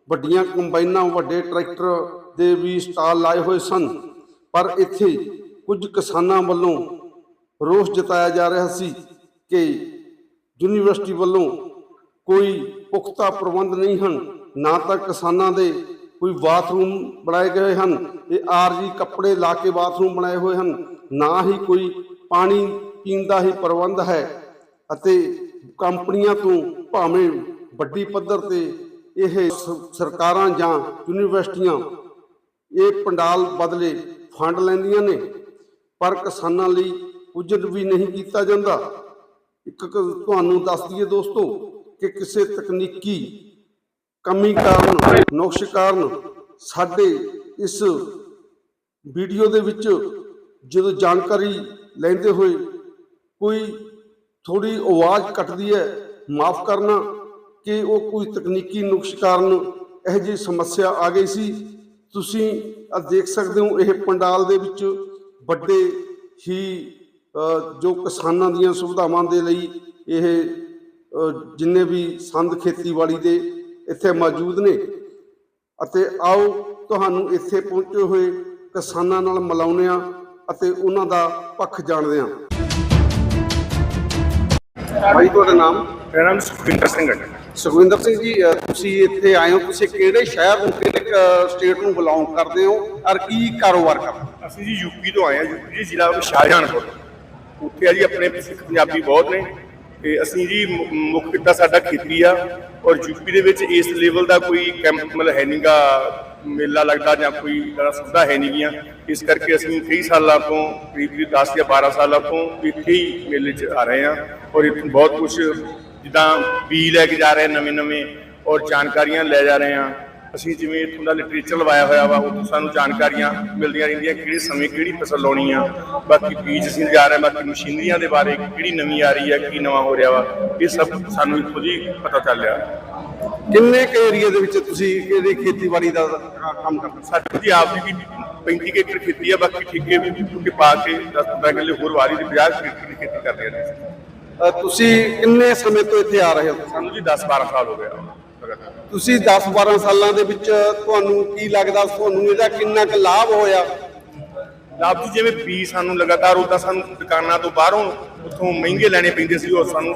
ਵੱਡੀਆਂ ਕੰਬਾਈਨਾਂ, ਵੱਡੇ ਟਰੈਕਟਰ ਦੇ ਵੀ ਸਟਾਲ ਲਾਏ ਹੋਏ ਸਨ। ਪਰ ਇੱਥੇ ਕੁਝ ਕਿਸਾਨਾਂ ਵੱਲੋਂ ਰੋਸ ਜਤਾਇਆ ਜਾ ਰਿਹਾ ਸੀ ਕਿ ਯੂਨੀਵਰਸਿਟੀ ਵੱਲੋਂ ਕੋਈ ਪੁਖਤਾ ਪ੍ਰਬੰਧ ਨਹੀਂ ਹਨ। ਨਾ ਤਾਂ ਕਿਸਾਨਾਂ ਦੇ ਕੋਈ ਬਾਥਰੂਮ ਬਣਾਏ ਗਏ ਹਨ ਤੇ ਆਰਜੀ ਕੱਪੜੇ ਲਾ ਕੇ ਬਾਥਰੂਮ ਬਣਾਏ ਹੋਏ ਹਨ। ਨਾ ਹੀ ਕੋਈ ਪਾਣੀ ਪੀਣ ਦਾ ਹੀ ਪ੍ਰਬੰਧ ਹੈ ਅਤੇ ਕੰਪਨੀਆਂ ਤੋਂ ਭਾਵੇਂ ਵੱਡੀ ਪੱਧਰ ਤੇ ਇਹ ਸ- ਸਰਕਾਰਾਂ ਜਾਂ ਯੂਨੀਵਰਸਿਟੀਆਂ ਇਹ ਪੰਡਾਲ ਬਦਲੇ ਫੰਡ ਲੈਂਦੀਆਂ ਨੇ, ਪਰ ਕਿਸਾਨਾਂ ਲਈ ਕੁਝ ਵੀ ਨਹੀਂ ਕੀਤਾ ਜਾਂਦਾ। ਇੱਕ ਤੁਹਾਨੂੰ ਦੱਸ ਦਈਏ ਦੋਸਤੋ ਕਿ ਕਿਸੇ ਤਕਨੀਕੀ ਕਮੀ ਕਾਰਨ, ਨੁਕਸ ਕਾਰਨ ਸਾਡੇ ਇਸ ਵੀਡੀਓ ਦੇ ਵਿੱਚ ਜਦੋਂ ਜਾਣਕਾਰੀ ਲੈਂਦੇ ਹੋਏ ਕੋਈ ਥੋੜੀ ਆਵਾਜ਼ ਕੱਟਦੀ ਹੈ, ਮਾਫ ਕਰਨਾ ਕਿ ਉਹ ਕੋਈ ਤਕਨੀਕੀ ਨੁਕਸ ਕਾਰਨ ਇਹ ਜਿਹੀ ਸਮੱਸਿਆ ਆ ਗਈ ਸੀ। ਤੁਸੀਂ ਆ ਦੇਖ ਸਕਦੇ ਹੋ, ਇਹ ਪੰਡਾਲ ਦੇ ਵਿੱਚ ਵੱਡੇ ਹੀ ਜੋ ਕਿਸਾਨਾਂ ਦੀਆਂ ਸੁਵਿਧਾਵਾਂ ਦੇ ਲਈ ਇਹ ਜਿੰਨੇ ਵੀ ਸੰਦ ਖੇਤੀਬਾੜੀ ਦੇ ਇੱਥੇ ਮੌਜੂਦ ਨੇ। ਅਤੇ ਆਓ ਤੁਹਾਨੂੰ ਇੱਥੇ ਪਹੁੰਚੇ ਹੋਏ ਕਿਸਾਨਾਂ ਨਾਲ ਮਿਲਾਉਂਦੇ ਹਾਂ ਅਤੇ ਉਹਨਾਂ ਦਾ ਪੱਖ ਜਾਣਦੇ ਹਾਂ। ਭਾਈ ਤੁਹਾਡਾ ਨਾਮ? ਮੇਰਾ ਨਾਮ ਸੁਖਵਿੰਦਰ ਸਿੰਘ ਹੈ। ਸੁਖਵਿੰਦਰ ਸਿੰਘ ਜੀ ਅ, ਤੁਸੀਂ ਇੱਥੇ ਆਏ ਹੋ ਤੁਸੀਂ ਕਿਹੜੇ ਸ਼ਹਿਰ ਨੂੰ ਕਿਹੜੇ ਸਟੇਟ ਨੂੰ ਬਿਲੋਂਗ ਕਰਦੇ ਹੋ ਔਰ ਕੀ ਕਾਰੋਬਾਰ ਕਰਦੇ ਹੋ? ਅਸੀਂ ਜੀ ਯੂਪੀ ਤੋਂ ਆਏ ਹਾਂ ਯੂਪੀ ਦੇ ਜ਼ਿਲ੍ਹਾ ਸ਼ਾਹਜਹਾਨਪੁਰ ਉੱਥੇ ਆ ਜੀ ਆਪਣੇ ਸਿੱਖ ਪੰਜਾਬੀ ਬਹੁਤ ਨੇ ਤੇ ਅਸੀਂ ਜੀ ਮੁ- ਮੁੱਖ ਕਿੱਤਾ ਸਾਡਾ ਖੇਤੀ ਆ ਔਰ ਯੂਪੀ ਦੇ ਵਿੱਚ ਇਸ ਲੈਵਲ ਦਾ ਕੋਈ ਕੈਂਪ ਮਤਲਬ ਹੈ ਨਹੀਂਗਾ ਮੇਲਾ ਲੱਗਦਾ ਜਾਂ ਕੋਈ ਜ਼ਿਆਦਾ ਸੁਵਿਧਾ ਹੈ ਨਹੀਂਗੀਆਂ ਇਸ ਕਰਕੇ ਅਸੀਂ ਕਈ ਸਾਲਾਂ ਤੋਂ, ਕਰੀਬ ਕਰੀਬ 10 ਜਾਂ 12 ਸਾਲਾਂ ਤੋਂ ਇੱਥੇ ਹੀ ਮੇਲੇ 'ਚ ਆ ਰਹੇ ਹਾਂ ਔਰ ਇੱਥੇ ਬਹੁਤ ਕੁਝ ਜਿੱਦਾਂ ਬੀ ਲੈ ਕੇ ਜਾ ਰਹੇ ਨਵੇਂ ਨਵੇਂ ਔਰ ਜਾਣਕਾਰੀਆਂ ਲੈ ਜਾ ਰਹੇ ਹਾਂ। ਅਸੀਂ ਜਿਵੇਂ ਇੱਥੋਂ ਦਾ ਲਿਟਰੇਚਰ ਲਵਾਇਆ ਹੋਇਆ ਵਾ ਉਹ ਸਾਨੂੰ ਜਾਣਕਾਰੀਆਂ ਮਿਲਦੀਆਂ ਰਹਿੰਦੀਆਂ ਕਿਹੜੇ ਸਮੇਂ ਕਿਹੜੀ ਫਸਲ ਲਾਉਣੀ ਆ ਬਾਕੀ ਬੀਜ ਅਸੀਂ ਜਾ ਰਹੇ ਹਾਂ ਬਾਕੀ ਮਸ਼ੀਨਰੀਆਂ ਦੇ ਬਾਰੇ ਕਿਹੜੀ ਨਵੀਂ ਆ ਰਹੀ ਹੈ ਕੀ ਨਵਾਂ ਹੋ ਰਿਹਾ ਵਾ ਇਹ ਸਭ ਸਾਨੂੰ ਇੱਥੋਂ ਦੀ ਪਤਾ ਚੱਲ ਰਿਹਾ। ਕਿੰਨੇ ਕੁ ਏਰੀਏ ਦੇ ਵਿੱਚ ਤੁਸੀਂ ਕਿਹੜੀ ਖੇਤੀਬਾੜੀ ਦਾ ਕ- ਕੰਮ ਕਰਦੇ ਹੋ? ਸਾਡੀ ਜੀ ਆਪ ਦੀ ਵੀ 35 ਕੁ ਏਕੜ ਖੇਤੀ ਆ ਬਾਕੀ ਠੇਕੇ ਵੀ ਕਿਉਂਕਿ ਪਾ ਕੇ 10 15 ਕਿੱਲੇ ਹੋਰ ਵਾਰੀ ਦੀ 50 ਏਕੜ ਦੀ ਖੇਤੀ ਕਰਦੇ ਅ, ਤੁਸੀਂ ਕਿੰਨੇ ਸਮੇਂ ਤੋਂ ਇੱਥੇ ਆ ਰਹੇ ਹੋ? ਸਾਨੂੰ ਜੀ 10 12 ਸਾਲ ਹੋ ਗਿਆ ਲਗਾਤਾਰ ਤੁਸੀਂ 10 12 ਸਾਲਾਂ ਦੇ ਵਿੱਚ ਤੁਹਾਨੂੰ ਕੀ ਲੱਗਦਾ, ਤੁਹਾਨੂੰ ਇਹਦਾ ਕਿੰਨਾ ਕੁ ਲਾਭ ਹੋਇਆ? ਲਾਭ ਜੀ, ਜਿਵੇਂ ਬੀ ਸਾਨੂੰ ਲਗਾਤਾਰ ਉਦਾਂ ਸਾਨੂੰ ਦੁਕਾਨਾਂ ਤੋਂ ਬਾਹਰੋਂ ਉੱਥੋਂ ਮਹਿੰਗੇ ਲੈਣੇ ਪੈਂਦੇ ਸੀ, ਉਹ ਸਾਨੂੰ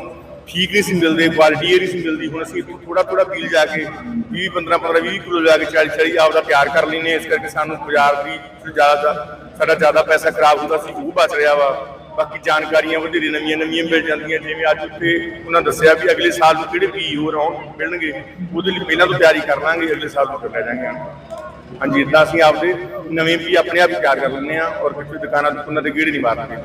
ਠੀਕ ਨਹੀਂ ਸੀ ਮਿਲਦੇ ਕੁਆਲਿਟੀ ਨਹੀਂ ਸੀ ਮਿਲਦੀ। ਹੁਣ ਅਸੀਂ ਥੋੜਾ ਥੋੜਾ ਬੀਜ ਜਾ ਕੇ 20 15 15 20 ਕਿਲੋ ਜਾ ਕੇ 40 40 ਆਪਦਾ ਪਿਆਰ ਕਰ ਲੈਨੇ ਇਸ ਕਰਕੇ ਸਾਨੂੰ ਬਾਜ਼ਾਰ ਦੀ ਜ਼ਿਆਦਾ ਸਾਡਾ ਜ਼ਿਆਦਾ ਪੈਸਾ ਖਰਾਬ ਹੁੰਦਾ ਸੀ, ਉਹ ਬਚ ਰਿਹਾ ਵਾ। ਬਾਕੀ ਜਾਣਕਾਰੀਆਂ ਵਧੇਰੇ ਨਵੀਆਂ ਨਵੀਆਂ ਮਿਲ ਜਾਂਦੀਆਂ ਜਿਵੇਂ ਅੱਜ ਉੱਥੇ ਉਹਨਾਂ ਦੱਸਿਆ ਵੀ ਅਗਲੇ ਸਾਲ ਨੂੰ ਕਿਹੜੇ ਹੋਰ ਆਉਣ ਮਿਲਣਗੇ ਉਹਦੇ ਲਈ ਪਹਿਲਾਂ ਤੋਂ ਤਿਆਰੀ ਕਰ ਲਾਂਗੇ ਅਗਲੇ ਸਾਲ ਨੂੰ ਲੈ ਜਾਾਂਗੇ ਹਾਂਜੀ ਇਦਾਂ ਅਸੀਂ ਆਪਦੇ ਨਵੇਂ ਵੀ ਆਪਣੇ ਆਪ ਤਿਆਰ ਕਰ ਲੈਂਦੇ ਆ ਔਰ ਕਿਸੇ ਦੁਕਾਨਾਂ ਦੁਕਾਨਾਂ ਤੇ ਗੇੜੇ ਨਹੀਂ ਮਾਰਦੇ।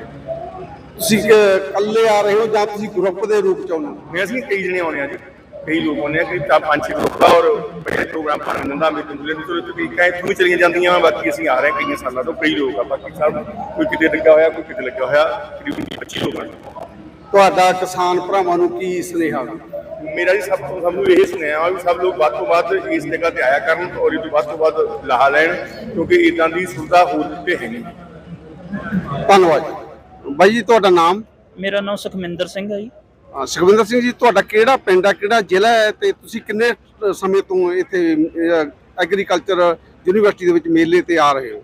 ਤੁਸੀਂ ਇਕੱਲੇ ਆ ਰਹੇ ਹੋ ਜਾਂ ਤੁਸੀਂ ਗਰੁੱਪ ਦੇ ਰੂਪ ਚ ਆਉਂਦੇ ਹੋ? ਮੈਂ ਅਸੀਂ ਕਈ ਜਣੇ ਆਉਣੇ ਆ ਜੀ। ਕਈ ਲੋਕ ਆਉਂਦੇ ਆ ਕਈ ਤਾਂ ਪੰਜ ਛੇ ਆ ਔਰ ਬੜੇ ਪ੍ਰੋਗਰਾਮ ਪਾਣ ਦਿੰਦਾ ਮੇਰੇ ਕੰਦੂਲੇ ਦੀ ਤੋਂ ਕਈ ਕਈ ਇੱਥੋਂ ਵੀ ਚਲੀਆਂ ਜਾਂਦੀਆਂ ਵਾਂ, ਬਾਕੀ ਅਸੀਂ ਆ ਰਹੇ ਕਈਆਂ ਸਾਲਾਂ ਤੋਂ ਕਈ ਲੋਕ ਆ ਬਾਕੀ ਸਭ ਕੋਈ ਕਿਤੇ ਲੱਗਾ ਹੋਇਆ ਕੋਈ ਕਿਤੇ ਲੱਗਾ ਹੋਇਆ ਤਕਰੀਬਨ 25 ਲੋਕ ਆ। ਤੁਹਾਡਾ ਕਿਸਾਨ ਭਰਾਵਾਂ ਨੂੰ ਕੀ ਸੁਨੇਹਾ? ਮੇਰਾ ਜੀ ਸਭ ਤੋਂ ਸਭ ਨੂੰ ਇਹ ਸੁਨੇਹਾ ਵਾ ਵੀ ਸਭ ਲੋਕ ਵੱਧ ਤੋਂ ਵੱਧ ਇਸ ਜਗ੍ਹਾ ਤੇ ਆਇਆ ਕਰਨ ਔਰ ਇਹ ਤੋਂ ਵੱਧ ਤੋਂ ਵੱਧ ਲਾਹਾ ਲੈਣ ਕਿਉਂਕਿ ਇਦਾਂ ਦੀ ਸੁਵਿਧਾ ਹੋਰ ਕਿਤੇ ਹੈ ਨਹੀਂ। ਧੰਨਵਾਦ ਜੀ। ਬਾਈ ਜੀ ਤੁਹਾਡਾ ਨਾਮ? ਮੇਰਾ ਨਾਮ ਸੁਖਮਿੰਦਰ ਸਿੰਘ ਹੈ ਜੀ। ਸੁਖਵਿੰਦਰ ਸਿੰਘ ਜੀ ਤੁਹਾਡਾ ਕਿਹੜਾ ਪਿੰਡ ਆ? ਕਿਹੜਾ ਜ਼ਿਲ੍ਹਾ ਹੈ? ਤੇ ਤੁਸੀਂ ਕਿੰਨੇ ਸਮੇਂ ਤੋਂ ਇੱਥੇ ਐਗਰੀਕਲਚਰ ਯੂਨੀਵਰਸਿਟੀ ਦੇ ਵਿੱਚ ਮੇਲੇ ਤੇ ਆ ਰਹੇ ਹੋ?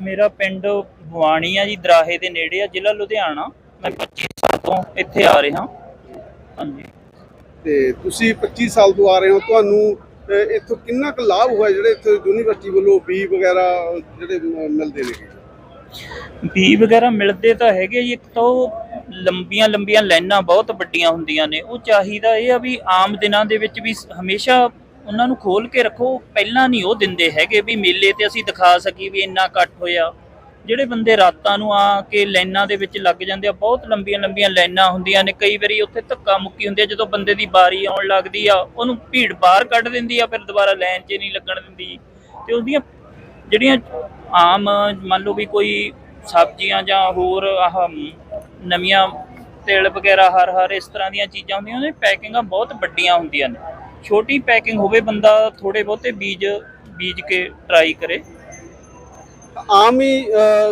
ਮੇਰਾ ਪਿੰਡ ਭਵਾਨੀ ਆ ਜੀ ਦਰਾਹੇ ਦੇ ਨੇੜੇ ਆ ਜ਼ਿਲ੍ਹਾ ਲੁਧਿਆਣਾ। ਮੈਂ 25 ਸਾਲ ਤੋਂ ਇੱਥੇ ਆ ਰਿਹਾ। ਹਾਂਜੀ। ਤੇ ਤੁਸੀਂ 25 ਸਾਲ ਤੋਂ ਆ ਰਹੇ ਹੋ। ਤੁਹਾਨੂੰ ਇੱਥੋਂ ਕਿੰਨਾ ਕੁ ਲਾਭ ਹੋਇਆ ਜਿਹੜੇ ਇੱਥੇ ਯੂਨੀਵਰਸਿਟੀ ਵੱਲੋਂ ਬੀ ਵਗੈਰਾ ਜਿਹੜੇ ਮਿਲਦੇ ਨੇ? ਬੀ ਵਗੈਰਾ ਮਿਲਦੇ ਤਾਂ ਹੈਗੇ ਜੀ, ਇੱਕ ਤਾਂ ਉਹ ਲੰਬੀਆਂ ਲੰਬੀਆਂ ਲਾਈਨਾਂ ਬਹੁਤ ਵੱਡੀਆਂ ਹੁੰਦੀਆਂ ਨੇ। ਉਹ ਚਾਹੀਦਾ ਇਹ ਆ ਵੀ ਆਮ ਦਿਨਾਂ ਦੇ ਵਿੱਚ ਵੀ ਹਮੇਸ਼ਾ ਉਹਨਾਂ ਨੂੰ ਖੋਲ ਕੇ ਰੱਖੋ ਪਹਿਲਾਂ ਨਹੀਂ ਉਹ ਦਿੰਦੇ ਹੈਗੇ ਵੀ ਮੇਲੇ ਤੇ ਅਸੀਂ ਦਿਖਾ ਸਕੀ ਵੀ ਇੰਨਾ ਇਕੱਠ ਹੋਇਆ। ਜਿਹੜੇ ਬੰਦੇ ਰਾਤਾਂ ਨੂੰ ਆ ਕੇ ਲਾਈਨਾਂ ਦੇ ਵਿੱਚ ਲੱਗ ਜਾਂਦੇ ਆ, ਬਹੁਤ ਲੰਬੀਆਂ ਲੰਬੀਆਂ ਲਾਈਨਾਂ ਹੁੰਦੀਆਂ ਨੇ। ਕਈ ਵਾਰੀ ਉੱਥੇ ਧੱਕਾ ਮੁੱਕੀ ਹੁੰਦੀ ਆ, ਜਦੋਂ ਬੰਦੇ ਦੀ ਬਾਰੀ ਆਉਣ ਲੱਗਦੀ ਆ, ਉਹਨੂੰ ਭੀੜ ਬਾਹਰ ਕੱਢ ਦਿੰਦੀ ਆ, ਫਿਰ ਦੁਬਾਰਾ ਲਾਈਨ 'ਚ ਨਹੀਂ ਲੱਗਣ ਦਿੰਦੀ। ਤੇ ਉਹਦੀਆਂ ਜਿਹੜੀਆਂ ਆਮ, ਮੰਨ ਲਓ ਵੀ ਕੋਈ ਸਬਜ਼ੀਆਂ ਜਾਂ ਹੋਰ ਆਹ ਨਵੀਆਂ ਤਿਲ ਵਗੈਰਾ, ਹਰ ਹਰ ਇਸ ਤਰ੍ਹਾਂ ਦੀਆਂ ਚੀਜ਼ਾਂ ਹੁੰਦੀਆਂ ਨੇ ਪੈਕਿੰਗਾਂ ਬਹੁਤ ਵੱਡੀਆਂ ਹੁੰਦੀਆਂ ਨੇ। ਛੋਟੀ ਪੈਕਿੰਗ ਹੋਵੇ, ਬੰਦਾ ਥੋੜੇ ਬਹੁਤੇ ਬੀਜ ਬੀਜ ਕੇ ਟਰਾਈ ਕਰੇ। ਆਮ ਹੀ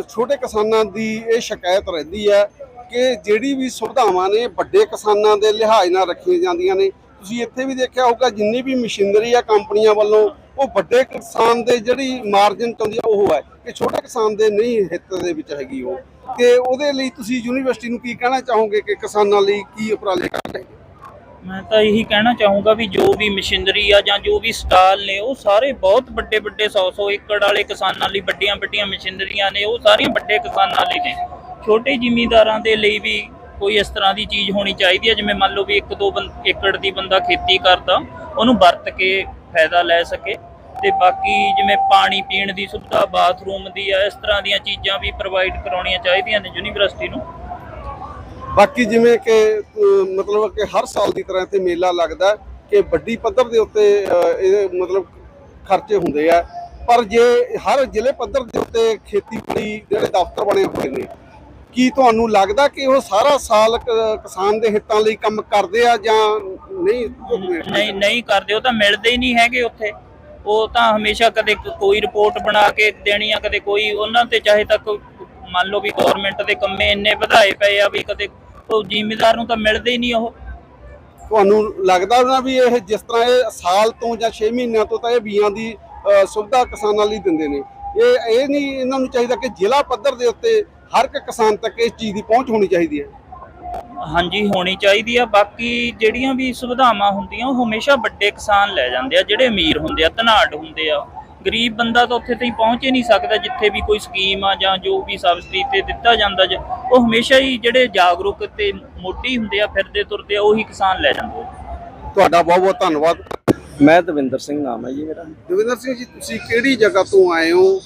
ਛੋਟੇ ਕਿਸਾਨਾਂ ਦੀ ਇਹ ਸ਼ਿਕਾਇਤ ਰਹਿੰਦੀ ਹੈ ਕਿ ਜਿਹੜੀ ਵੀ ਸੁਵਿਧਾਵਾਂ ਨੇ, ਵੱਡੇ ਕਿਸਾਨਾਂ ਦੇ ਲਿਹਾਜ਼ ਨਾਲ ਰੱਖੀਆਂ ਜਾਂਦੀਆਂ ਨੇ। ਤੁਸੀਂ ਇੱਥੇ ਵੀ ਦੇਖਿਆ ਹੋਊਗਾ, ਜਿੰਨੀ ਵੀ ਮਸ਼ੀਨਰੀ ਆ ਕੰਪਨੀਆਂ ਵੱਲੋਂ ਉਹ ਵੱਡੇ ਕਿਸਾਨ ਦੇ ਜਿਹੜੀ ਮਾਰਜਨ ਚਾਹੁੰਦੀ ਆ, ਉਹ ਹੈ। ਕਿ ਛੋਟੇ ਕਿਸਾਨ ਦੇ ਨਹੀਂ ਹਿੱਤ ਦੇ ਵਿੱਚ ਹੈਗੀ ਉਹ। ਤੇ ਉਹਦੇ ਲਈ ਤੁਸੀਂ ਯੂਨੀਵਰਸਿਟੀ ਨੂੰ ਕੀ ਕਹਿਣਾ ਚਾਹੋਗੇ ਕਿ ਕਿਸਾਨਾਂ ਲਈ ਕੀ ਉਪਰਾਲੇ ਕਰ ਰਹੇ ਮੈਂ ਤਾਂ ਇਹੀ ਕਹਿਣਾ ਚਾਹੂੰਗਾ ਵੀ ਜੋ ਵੀ ਮਸ਼ੀਨਰੀ ਆ ਜਾਂ ਜੋ ਵੀ ਸਟਾਲ ਨੇ, ਉਹ ਸਾਰੇ ਬਹੁਤ ਵੱਡੇ ਵੱਡੇ 100-100 ਏਕੜ ਵਾਲੇ ਕਿਸਾਨਾਂ ਲਈ ਵੱਡੀਆਂ ਵੱਡੀਆਂ ਮਸ਼ੀਨਰੀਆਂ ਨੇ, ਉਹ ਸਾਰੀਆਂ ਵੱਡੇ ਕਿਸਾਨਾਂ ਲਈ ਨੇ। ਛੋਟੇ ਜ਼ਿਮੀਂਦਾਰਾਂ ਦੇ ਲਈ ਵੀ ਕੋਈ ਇਸ ਤਰ੍ਹਾਂ ਦੀ ਚੀਜ਼ ਹੋਣੀ ਚਾਹੀਦੀ ਹੈ ਜਿਵੇਂ ਮੰਨ ਲਓ ਵੀ ਇੱਕ ਦੋ ਏਕੜ ਦੀ ਬੰਦਾ ਖੇਤੀ ਕਰਦਾ, ਉਹਨੂੰ ਵਰਤ ਕੇ ਫਾਇਦਾ ਲੈ ਸਕੇ। ਤੇ ਬਾਕੀ ਜਿਵੇਂ ਪਾਣੀ ਪੀਣ ਦੀ ਸੁਵਿਧਾ ਬਾਥਰੂਮ ਦੀ ਆ ਇਸ ਤਰ੍ਹਾਂ ਦੀਆਂ ਚੀਜ਼ਾਂ ਵੀ ਪ੍ਰੋਵਾਈਡ ਕਰਾਉਣੀਆਂ ਚਾਹੀਦੀਆਂ ਨੇ ਯੂਨੀਵਰਸਿਟੀ ਨੂੰ। ਬਾਕੀ ਜਿਵੇਂ ਕਿ ਮਤਲਬ ਕਿ ਹਰ ਸਾਲ ਦੀ ਤਰ੍ਹਾਂ ਇੱਥੇ ਮੇਲਾ ਲੱਗਦਾ ਕਿ ਵੱਡੀ ਪੱਧਰ ਦੇ ਉੱਤੇ ਇਹ ਮਤਲਬ ਖਰਚੇ ਹੁੰਦੇ ਆ। ਪਰ ਜੇ ਹਰ ਜ਼ਿਲ੍ਹੇ ਪੱਧਰ ਦੇ ਉੱਤੇ ਖੇਤੀਬਾੜੀ ਜਿਹੜੇ ਦਫ਼ਤਰ ਬਣੇ ਹੋਏ ਨੇ ਕੀ ਤੁਹਾਨੂੰ ਲੱਗਦਾ ਕਿ ਉਹ ਸਾਰਾ ਸਾਲ ਕਿਸਾਨ ਦੇ ਹਿੱਤਾਂ ਲਈ ਕੰਮ ਕਰਦੇ ਆ ਜਾਂ ਨਹੀਂ? ਨਹੀਂ ਨਹੀਂ ਕਰਦੇ ਉਹ ਤਾਂ ਮਿਲਦੇ ਹੀ ਨਹੀਂ ਹੈਗੇ ਉੱਥੇ। ਉਹ ਤਾਂ ਹਮੇਸ਼ਾ ਕਦੇ ਕੋਈ ਰਿਪੋਰਟ ਬਣਾ ਕੇ ਦੇਣੀ ਆ, ਕਦੇ ਕੋਈ, ਉਹਨਾਂ ਤੇ ਚਾਹੇ ਤੱਕ ਮੰਨ ਲਓ ਵੀ ਗਵਰਨਮੈਂਟ ਦੇ ਕੰਮੇ ਇੰਨੇ ਵਧਾਏ ਪਏ ਆ ਵੀ ਕਦੇ ਉਹ ਜ਼ਿਮੀਦਾਰ ਨੂੰ ਤਾਂ ਮਿਲਦੇ ਹੀ ਨਹੀਂ ਉਹ। ਤੁਹਾਨੂੰ ਲੱਗਦਾ ਨਾ ਵੀ ਇਹ ਜਿਸ ਤਰ੍ਹਾਂ ਇਹ ਸਾਲ ਤੋਂ ਜਾਂ 6 ਮਹੀਨਿਆਂ ਤੋਂ ਤਾਂ ਇਹ ਬੀਆਂ ਦੀ ਸੁਵਿਧਾ ਕਿਸਾਨਾਂ ਲਈ ਦਿੰਦੇ ਨੇ। ਇਹ ਇਹ ਨਹੀਂ ਇਹਨਾਂ ਨੂੰ ਚਾਹੀਦਾ ਕਿ ਜ਼ਿਲ੍ਹਾ ਪੱਧਰ ਦੇ ਉੱਤੇ ਹਰ ਇੱਕ ਕਿਸਾਨ ਤੱਕ ਇਸ ਚੀਜ਼ ਦੀ ਪਹੁੰਚ ਹੋਣੀ ਚਾਹੀਦੀ ਹੈ। ਹਾਂਜੀ ਹੋਣੀ ਚਾਹੀਦੀ ਆ। ਬਾਕੀ ਜਿਹੜੀਆਂ ਵੀ ਸੁਵਿਧਾਵਾਂ ਹੁੰਦੀਆਂ ਉਹ ਹਮੇਸ਼ਾ ਵੱਡੇ ਕਿਸਾਨ ਲੈ ਜਾਂਦੇ ਆ ਜਿਹੜੇ ਅਮੀਰ ਹੁੰਦੇ ਆ ਧਨਾਢ ਹੁੰਦੇ ਆ। ਗਰੀਬ ਬੰਦਾ ਤਾਂ ਉੱਥੇ ਤਾਈਂ ਪਹੁੰਚ ਹੀ ਨਹੀਂ ਸਕਦਾ ਜਿੱਥੇ ਵੀ ਕੋਈ ਸਕੀਮ ਆ ਜਾਂ ਜੋ ਵੀ ਸਬਸਿਡੀ ਤੇ ਦਿੱਤਾ ਜਾਂਦਾ ਜਾਂ ਉਹ ਹਮੇਸ਼ਾ ਹੀ ਜਿਹੜੇ ਜਾਗਰੂਕ ਤੇ ਮੋਢੀ ਹੁੰਦੇ ਆ ਫਿਰਦੇ ਤੁਰਦੇ ਆ ਉਹੀ ਕਿਸਾਨ ਲੈ ਜਾਂਦੇ ਆ। ਤੁਹਾਡਾ ਬਹੁਤ ਬਹੁਤ ਧੰਨਵਾਦ। ਮੈਂ ਦਵਿੰਦਰ ਸਿੰਘ ਨਾਮ ਹੈ ਜੀ ਮੇਰਾ। ਦਵਿੰਦਰ ਸਿੰਘ ਜੀ ਤੁਸੀਂ ਕਿਹੜੀ ਜਗ੍ਹਾ ਤੋਂ ਆਏ ਹੋ?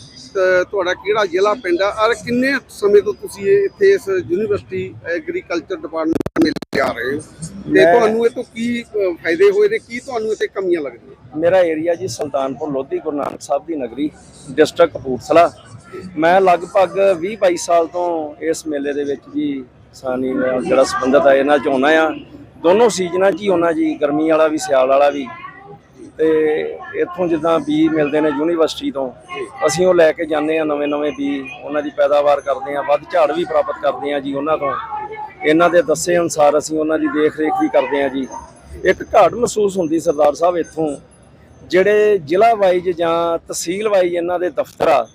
ਤੁਹਾਡਾ ਕਿਹੜਾ ਜ਼ਿਲ੍ਹਾ ਪਿੰਡ ਆ? ਔਰ ਕਿੰਨੇ ਸਮੇਂ ਤੋਂ ਤੁਸੀਂ ਇਹ ਇੱਥੇ ਇਸ ਯੂਨੀਵਰਸਿਟੀ ਐਗਰੀਕਲਚਰ ਡਿਪਾਰਟਮੈਂਟ ਵਿੱਚ ਆ ਰਹੇ ਹੋ? ਤੇ ਤੁਹਾਨੂੰ ਇਹ ਤੋਂ ਕੀ ਫਾਇਦੇ ਹੋਏ ਨੇ? ਕੀ ਤੁਹਾਨੂੰ ਇੱਥੇ ਕਮੀਆਂ ਲੱਗਦੀਆਂ? ਮੇਰਾ ਏਰੀਆ ਜੀ ਸੁਲਤਾਨਪੁਰ ਲੋਧੀ ਗੁਰੂ ਨਾਨਕ ਸਾਹਿਬ ਦੀ ਨਗਰੀ ਡਿਸਟ੍ਰਿਕਟ ਕਪੂਰਥਲਾ। ਮੈਂ ਲਗਭਗ 20 22 ਸਾਲ ਤੋਂ ਇਸ ਮੇਲੇ ਦੇ ਵਿੱਚ ਜੀ ਸਾਨੀ ਜਿਹੜਾ ਸੰਬੰਧਤ ਹੈ ਇਹਨਾਂ ਚ ਆਉਣਾ ਆ। ਦੋਨੋਂ ਸੀਜ਼ਨਾਂ 'ਚ ਹੀ ਆਉਣਾ ਜੀ ਗਰਮੀ ਵਾਲਾ ਵੀ ਸਿਆਲ ਵਾਲਾ ਵੀ। ਤੇ ਇੱਥੋਂ ਜਿੱਦਾਂ ਬੀ ਮਿਲਦੇ ਨੇ ਯੂਨੀਵਰਸਿਟੀ ਤੋਂ, ਅਸੀਂ ਉਹ ਲੈ ਕੇ ਜਾਂਦੇ ਆ ਨਵੇਂ ਨਵੇਂ ਬੀ, ਉਹਨਾਂ ਦੀ ਪੈਦਾਵਾਰ ਕਰਦੇ ਆ ਵੱਧ ਝਾੜ ਵੀ ਪ੍ਰਾਪਤ ਕਰਦੇ ਆ ਜੀ ਉਹਨਾਂ ਤੋਂ। ਇਹਨਾਂ ਦੇ ਦੱਸੇ ਅਨੁਸਾਰ ਅਸੀਂ ਉਹਨਾਂ ਦੀ ਦੇਖ ਰੇਖ ਵੀ ਕਰਦੇ ਆ ਜੀ। ਇੱਕ ਘਾਟ ਮਹਿਸੂਸ ਹੁੰਦੀ ਸਰਦਾਰ ਸਾਹਿਬ ਇੱਥੋਂ, ਜਿਹੜੇ ਜ਼ਿਲ੍ਹਾ ਵਾਈਜ਼ ਜਾਂ ਤਹਿਸੀਲ ਵਾਈਜ਼ ਇਹਨਾਂ ਦੇ ਦਫ਼ਤਰ ਆ,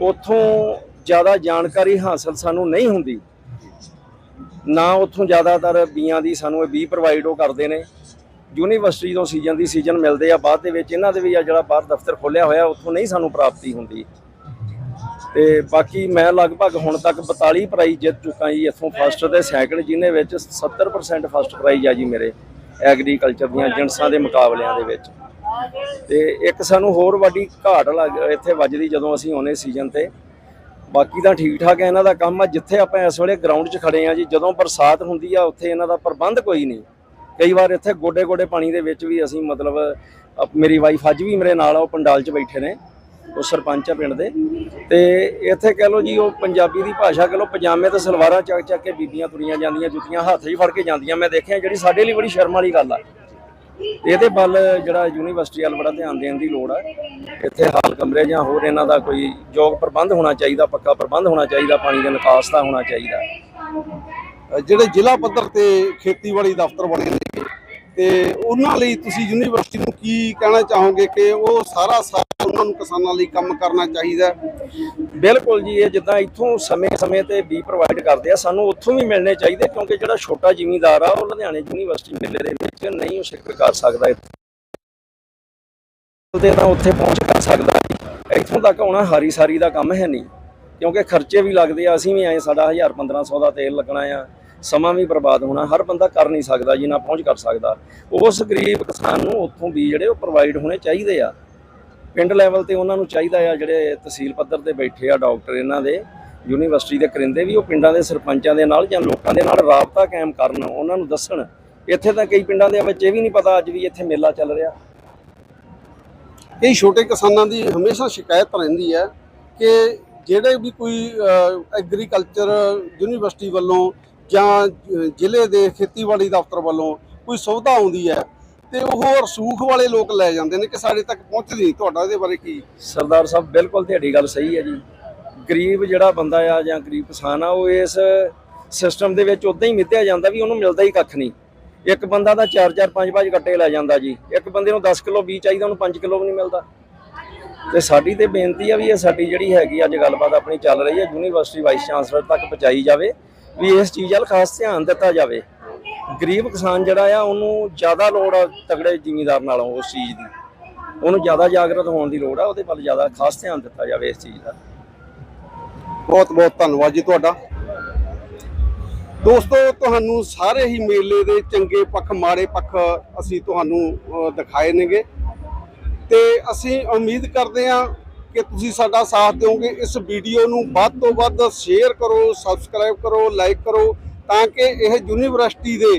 ਉੱਥੋਂ ਜ਼ਿਆਦਾ ਜਾਣਕਾਰੀ ਹਾਸਲ ਸਾਨੂੰ ਨਹੀਂ ਹੁੰਦੀ। ਨਾ ਉੱਥੋਂ ਜ਼ਿਆਦਾਤਰ ਬੀਆਂ ਦੀ ਸਾਨੂੰ ਇਹ ਬੀ ਪ੍ਰੋਵਾਈਡ ਉਹ ਕਰਦੇ ਨੇ। ਯੂਨੀਵਰਸਿਟੀ ਤੋਂ ਸੀਜ਼ਨ ਦੀ ਸੀਜ਼ਨ ਮਿਲਦੇ ਆ, ਬਾਅਦ ਦੇ ਵਿੱਚ ਇਹਨਾਂ ਦੇ ਵੀ ਆ ਜਿਹੜਾ ਬਾਹਰ ਦਫ਼ਤਰ ਖੋਲਿਆ ਹੋਇਆ, ਉੱਥੋਂ ਨਹੀਂ ਸਾਨੂੰ ਪ੍ਰਾਪਤੀ ਹੁੰਦੀ। ਤੇ ਬਾਕੀ ਮੈਂ ਲਗਭਗ ਹੁਣ ਤੱਕ 42 ਪ੍ਰਾਈਜ਼ ਜਿੱਤ ਚੁੱਕਾ ਜੀ, ਇੱਥੋਂ ਫਸਟ ਤੇ ਸੈਕਿੰਡ ਜਿਹਨੇ ਵਿੱਚ 70% ਫਸਟ ਪ੍ਰਾਈਜ਼ ਆ ਜੀ ਮੇਰੇ ਐਗਰੀਕਲਚਰ ਦੀਆਂ ਏਜੰਟਸਾਂ ਦੇ ਮੁਕਾਬਲਿਆਂ ਦੇ ਵਿੱਚ। ਤੇ ਇੱਕ ਸਾਨੂੰ ਹੋਰ ਵੱਡੀ ਘਾਟ ਲੱਗ, ਇੱਥੇ ਵੱਜਦੀ ਜਦੋਂ ਅਸੀਂ ਆਉਨੇ ਸੀਜ਼ਨ ਤੇ। ਬਾਕੀ ਤਾਂ ਠੀਕ ਠਾਕ ਹੈ, ਇਹਨਾਂ ਦਾ ਕੰਮ ਆ, ਜਿੱਥੇ ਆਪਾਂ ਇਸ ਵੇਲੇ ਗਰਾਊਂਡ 'ਚ ਖੜੇ ਆ ਜੀ, ਜਦੋਂ ਬਰਸਾਤ ਹੁੰਦੀ ਆ, ਉੱਥੇ ਇਹਨਾਂ ਦਾ ਪ੍ਰਬੰਧ ਕੋਈ ਨਹੀਂ। ਕਈ ਵਾਰ ਇੱਥੇ ਗੋਡੇ ਗੋਡੇ ਪਾਣੀ ਦੇ ਵਿੱਚ ਵੀ ਅਸੀਂ ਮਤਲਬ ਮੇਰੀ ਵਾਈਫ ਅੱਜ ਵੀ ਮੇਰੇ ਨਾਲ ਆ, ਉਹ ਪੰਡਾਲ 'ਚ ਬੈਠੇ ਨੇ, ਉਹ ਸਰਪੰਚ ਆ ਪਿੰਡ ਦੇ। ਤੇ ਇੱਥੇ ਕਹਿ ਲਓ ਜੀ, ਉਹ ਪੰਜਾਬੀ ਦੀ ਭਾਸ਼ਾ ਕਹਿ ਲਓ, ਪਜਾਮੇ ਤੇ ਸਲਵਾਰਾਂ ਚੱਕ ਚੱਕ ਕੇ ਬੀਬੀਆਂ ਤੁਰੀਆਂ ਜਾਂਦੀਆਂ, ਜੁੱਤੀਆਂ ਹੱਥ ਹੀ ਫੜ ਕੇ ਜਾਂਦੀਆਂ। ਮੈਂ ਦੇਖਿਆ ਜਿਹੜੀ ਸਾਡੇ ਲਈ ਬੜੀ ਸ਼ਰਮ ਵਾਲੀ ਗੱਲ ਆ। ਇਹਦੇ ਵੱਲ ਜਿਹੜਾ ਯੂਨੀਵਰਸਿਟੀ ਵੱਲ ਬੜਾ ਧਿਆਨ ਦੇਣ ਦੀ ਲੋੜ ਆ। ਇੱਥੇ ਹਾਲ ਕਮਰੇ ਜਾਂ ਹੋਰ ਇਹਨਾਂ ਦਾ ਕੋਈ ਯੋਗ ਪ੍ਰਬੰਧ ਹੋਣਾ ਚਾਹੀਦਾ, ਪੱਕਾ ਪ੍ਰਬੰਧ ਹੋਣਾ ਚਾਹੀਦਾ, ਪਾਣੀ ਦੇ ਨਿਕਾਸ ਦਾ ਹੋਣਾ ਚਾਹੀਦਾ। ਜਿਹੜੇ ਜ਼ਿਲ੍ਹਾ ਪੱਧਰ ਤੇ ਖੇਤੀਬਾੜੀ ਦਫ਼ਤਰ ਬਣੇ ਨੇ, ਤੇ ਉਹਨਾਂ ਲਈ ਤੁਸੀਂ ਯੂਨੀਵਰਸਿਟੀ ਨੂੰ ਕੀ ਕਹਿਣਾ ਚਾਹੋਗੇ ਕਿ ਉਹ ਸਾਰਾ ਸਾਲ ਉਹਨਾਂ ਨੂੰ ਕਿਸਾਨਾਂ ਲਈ ਕੰਮ ਕਰਨਾ ਚਾਹੀਦਾ ਬਿਲਕੁਲ ਜੀ, ਇਹ ਜਿੱਦਾਂ ਇੱਥੋਂ ਸਮੇਂ-ਸਮੇਂ ਤੇ ਬੀ ਪ੍ਰੋਵਾਈਡ ਕਰਦੇ ਆ, ਸਾਨੂੰ ਉੱਥੋਂ ਵੀ ਮਿਲਣੇ ਚਾਹੀਦੇ ਕਿਉਂਕਿ ਜਿਹੜਾ ਛੋਟਾ ਜ਼ਿਮੀਂਦਾਰ ਆ, ਉਹ ਲੁਧਿਆਣੇ ਯੂਨੀਵਰਸਿਟੀ ਮੇਲੇ ਦੇ ਵਿੱਚ ਨਹੀਂ ਉਹ ਸ਼ਿਰਕਤ ਕਰ ਸਕਦਾ ਤੇ ਤਾਂ ਉੱਥੇ ਪਹੁੰਚ ਕਰ ਸਕਦਾ। ਇੱਥੋਂ ਤੱਕ ਆਉਣਾ, ਹਾਰੀ ਸਾਰੀ ਦਾ ਕੰਮ ਹੈ ਨਹੀਂ। ਕਿਉਂਕਿ ਖਰਚੇ ਵੀ ਲੱਗਦੇ ਆ, ਅਸੀਂ ਵੀ ਆਏ, ਸਾਡਾ 1000 1500 ਦਾ ਤੇਲ ਲੱਗਣਾ ਆ। ਸਮਾਂ ਵੀ ਬਰਬਾਦ ਹੋਣਾ, ਹਰ ਬੰਦਾ ਕਰ ਨਹੀਂ ਸਕਦਾ, ਜਿੰਨਾ ਪਹੁੰਚ ਕਰ ਸਕਦਾ। ਉਸ ਗਰੀਬ ਕਿਸਾਨ ਨੂੰ ਉੱਥੋਂ ਵੀ ਜਿਹੜੇ ਉਹ ਪ੍ਰੋਵਾਈਡ ਹੋਣੇ ਚਾਹੀਦੇ ਆ। ਪਿੰਡ ਲੈਵਲ ਤੇ ਉਹਨਾਂ ਨੂੰ ਚਾਹੀਦਾ ਆ, ਜਿਹੜੇ ਤਹਿਸੀਲ ਪੱਧਰ ਤੇ ਬੈਠੇ ਆ ਡਾਕਟਰ ਇਹਨਾਂ ਦੇ ਯੂਨੀਵਰਸਿਟੀ ਦੇ ਕਰਿੰਦੇ ਵੀ ਉਹ ਪਿੰਡਾਂ ਦੇ ਸਰਪੰਚਾਂ ਦੇ ਨਾਲ ਜਾਂ ਲੋਕਾਂ ਦੇ ਨਾਲ ਰਾਬਤਾ ਕਾਇਮ ਕਰਨ, ਉਹਨਾਂ ਨੂੰ ਦੱਸਣ। ਇੱਥੇ ਤਾਂ ਕਈ ਪਿੰਡਾਂ ਦੇ ਵਿੱਚ ਇਹ ਵੀ ਨਹੀਂ ਪਤਾ ਅੱਜ ਵੀ ਇੱਥੇ ਮੇਲਾ ਚੱਲ ਰਿਹਾ। ਕਈ ਛੋਟੇ ਕਿਸਾਨਾਂ ਦੀ ਹਮੇਸ਼ਾ ਸ਼ਿਕਾਇਤ ਰਹਿੰਦੀ ਹੈ ਕਿ ਜਿਹੜੇ ਵੀ ਕੋਈ ਐਗਰੀਕਲਚਰ ਯੂਨੀਵਰਸਿਟੀ ਵੱਲੋਂ ਜਾਂ ਜ਼ਿਲ੍ਹੇ ਦੇ ਖੇਤੀਬਾੜੀ ਦਫ਼ਤਰ ਵੱਲੋਂ ਕੋਈ ਸੁਵਿਧਾ ਆਉਂਦੀ ਹੈ ਤੇ ਉਹ ਰਸੂਖ ਵਾਲੇ ਲੋਕ ਲੈ ਜਾਂਦੇ ਨੇ ਕਿ ਸਾਡੇ ਤੱਕ ਪਹੁੰਚਦੀ ਤੁਹਾਡਾ ਇਹਦੇ ਬਾਰੇ ਕੀ? ਸਰਦਾਰ ਸਾਹਿਬ, ਬਿਲਕੁਲ ਤੁਹਾਡੀ ਗੱਲ ਸਹੀ ਹੈ ਜੀ। ਗਰੀਬ ਜਿਹੜਾ ਬੰਦਾ ਆ ਜਾਂ ਗਰੀਬ ਕਿਸਾਨ ਆ, ਉਹ ਇਸ ਸਿਸਟਮ ਦੇ ਵਿੱਚ ਉਦਾਂ ਹੀ ਮਿੱਧਿਆ ਜਾਂਦਾ ਵੀ ਉਹਨੂੰ ਮਿਲਦਾ ਹੀ ਕੱਖ ਨਹੀਂ। ਇੱਕ ਬੰਦਾ ਤਾਂ 4-4 5-5 ਗੱਟੇ ਲੈ ਜਾਂਦਾ ਜੀ। ਇੱਕ ਬੰਦੇ ਨੂੰ 10 ਕਿਲੋ ਬੀਜ ਚਾਹੀਦਾ, ਉਹਨੂੰ 5 ਕਿਲੋ ਵੀ ਨਹੀਂ ਮਿਲਦਾ। ਤੇ ਸਾਡੀ ਤੇ ਬੇਨਤੀ ਆ ਵੀ ਇਹ ਸਾਡੀ ਜਿਹੜੀ ਹੈਗੀ ਅੱਜ ਗੱਲਬਾਤ ਆਪਣੀ ਚੱਲ ਰਹੀ ਹੈ ਯੂਨੀਵਰਸਿਟੀ ਵਾਈਸ ਚਾਂਸਲਰ ਤੱਕ ਪਹੁੰਚਾਈ ਜਾਵੇ, ਵੀ ਇਸ ਚੀਜ਼ ਵੱਲ ਖਾਸ ਧਿਆਨ ਦਿੱਤਾ ਜਾਵੇ। ਗਰੀਬ ਕਿਸਾਨ ਜਿਹੜਾ ਆ, ਉਹਨੂੰ ਜ਼ਿਆਦਾ ਲੋੜ ਆ ਤਗੜੇ ਜ਼ਿਮੀਂਦਾਰ ਨਾਲੋਂ ਉਸ ਚੀਜ਼ ਦੀ। ਉਹਨੂੰ ਜ਼ਿਆਦਾ ਜਾਗਰਤ ਹੋਣ ਦੀ ਲੋੜ ਆ, ਉਹਦੇ ਵੱਲ ਜ਼ਿਆਦਾ ਖਾਸ ਧਿਆਨ ਦਿੱਤਾ ਜਾਵੇ ਇਸ ਚੀਜ਼ ਦਾ। ਬਹੁਤ ਬਹੁਤ ਧੰਨਵਾਦ ਜੀ ਤੁਹਾਡਾ। ਦੋਸਤੋ, ਤੁਹਾਨੂੰ ਸਾਰੇ ਹੀ ਮੇਲੇ ਦੇ ਚੰਗੇ ਪੱਖ, ਮਾੜੇ ਪੱਖ ਅਸੀਂ ਤੁਹਾਨੂੰ ਦਿਖਾਏ ਨੇਗੇ। ਤੇ ਅਸੀਂ ਉਮੀਦ ਕਰਦੇ ਹਾਂ ਕਿ ਤੁਸੀਂ ਸਾਡਾ ਸਾਥ ਦਿਓਗੇ। ਇਸ ਵੀਡੀਓ ਨੂੰ ਵੱਧ ਤੋਂ ਵੱਧ ਸ਼ੇਅਰ ਕਰੋ ਸਬਸਕ੍ਰਾਈਬ ਕਰੋ ਲਾਈਕ ਕਰੋ ਤਾਂ ਕਿ ਇਹ ਯੂਨੀਵਰਸਿਟੀ ਦੇ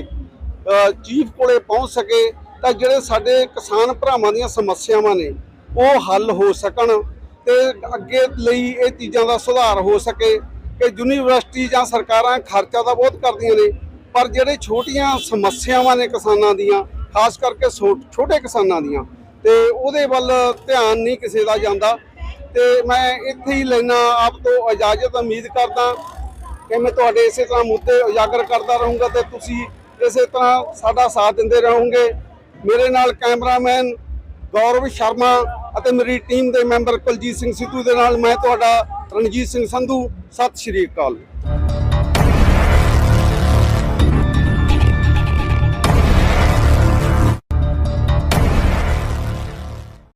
ਚੀਫ ਕੋਲੇ ਪਹੁੰਚ ਸਕੇ। ਤਾਂ ਜਿਹੜੇ ਸਾਡੇ ਕਿਸਾਨ ਭਰਾਵਾਂ ਦੀਆਂ ਸਮੱਸਿਆਵਾਂ ਨੇ, ਉਹ ਹੱਲ ਹੋ ਸਕਣ ਤੇ ਅੱਗੇ ਲਈ ਇਹ ਚੀਜ਼ਾਂ ਦਾ ਸੁਧਾਰ ਹੋ ਸਕੇ ਕਿ ਯੂਨੀਵਰਸਿਟੀ ਜਾਂ ਸਰਕਾਰਾਂ ਖਰਚਾ ਤਾਂ ਬਹੁਤ ਕਰਦੀਆਂ ਨੇ, ਪਰ ਜਿਹੜੇ ਛੋਟੀਆਂ ਸਮੱਸਿਆਵਾਂ ਨੇ ਕਿਸਾਨਾਂ ਦੀਆਂ, ਖਾਸ ਕਰਕੇ ਛੋ- ਛੋਟੇ ਕਿਸਾਨਾਂ ਦੀਆਂ ਤੇ ਉਹਦੇ ਵੱਲ ਧਿਆਨ ਨਹੀਂ ਕਿਸੇ ਦਾ ਜਾਂਦਾ। ਤੇ ਮੈਂ ਇੱਥੇ ਹੀ ਲੈਣਾ ਆਪ ਤੋਂ ਇਜਾਜ਼ਤ, ਉਮੀਦ ਕਰਦਾ ਕਿ ਮੈਂ ਤੁਹਾਡੇ ਇਸੇ ਤਰ੍ਹਾਂ ਮੁੱਦੇ ਉਜਾਗਰ ਕਰਦਾ ਰਹੂੰਗਾ ਤੇ ਤੁਸੀਂ ਇਸੇ ਤਰ੍ਹਾਂ ਸਾਡਾ ਸਾਥ ਦਿੰਦੇ ਰਹੋਗੇ। ਮੇਰੇ ਨਾਲ ਕੈਮਰਾਮੈਨ ਗੌਰਵ ਸ਼ਰਮਾ ਅਤੇ ਮੇਰੀ ਟੀਮ ਦੇ ਮੈਂਬਰ ਕੁਲਜੀਤ ਸਿੰਘ ਸਿੱਧੂ ਦੇ ਨਾਲ ਮੈਂ ਤੁਹਾਡਾ ਰਣਜੀਤ ਸਿੰਘ ਸੰਧੂ। ਸਤਿ ਸ਼੍ਰੀ ਅਕਾਲ।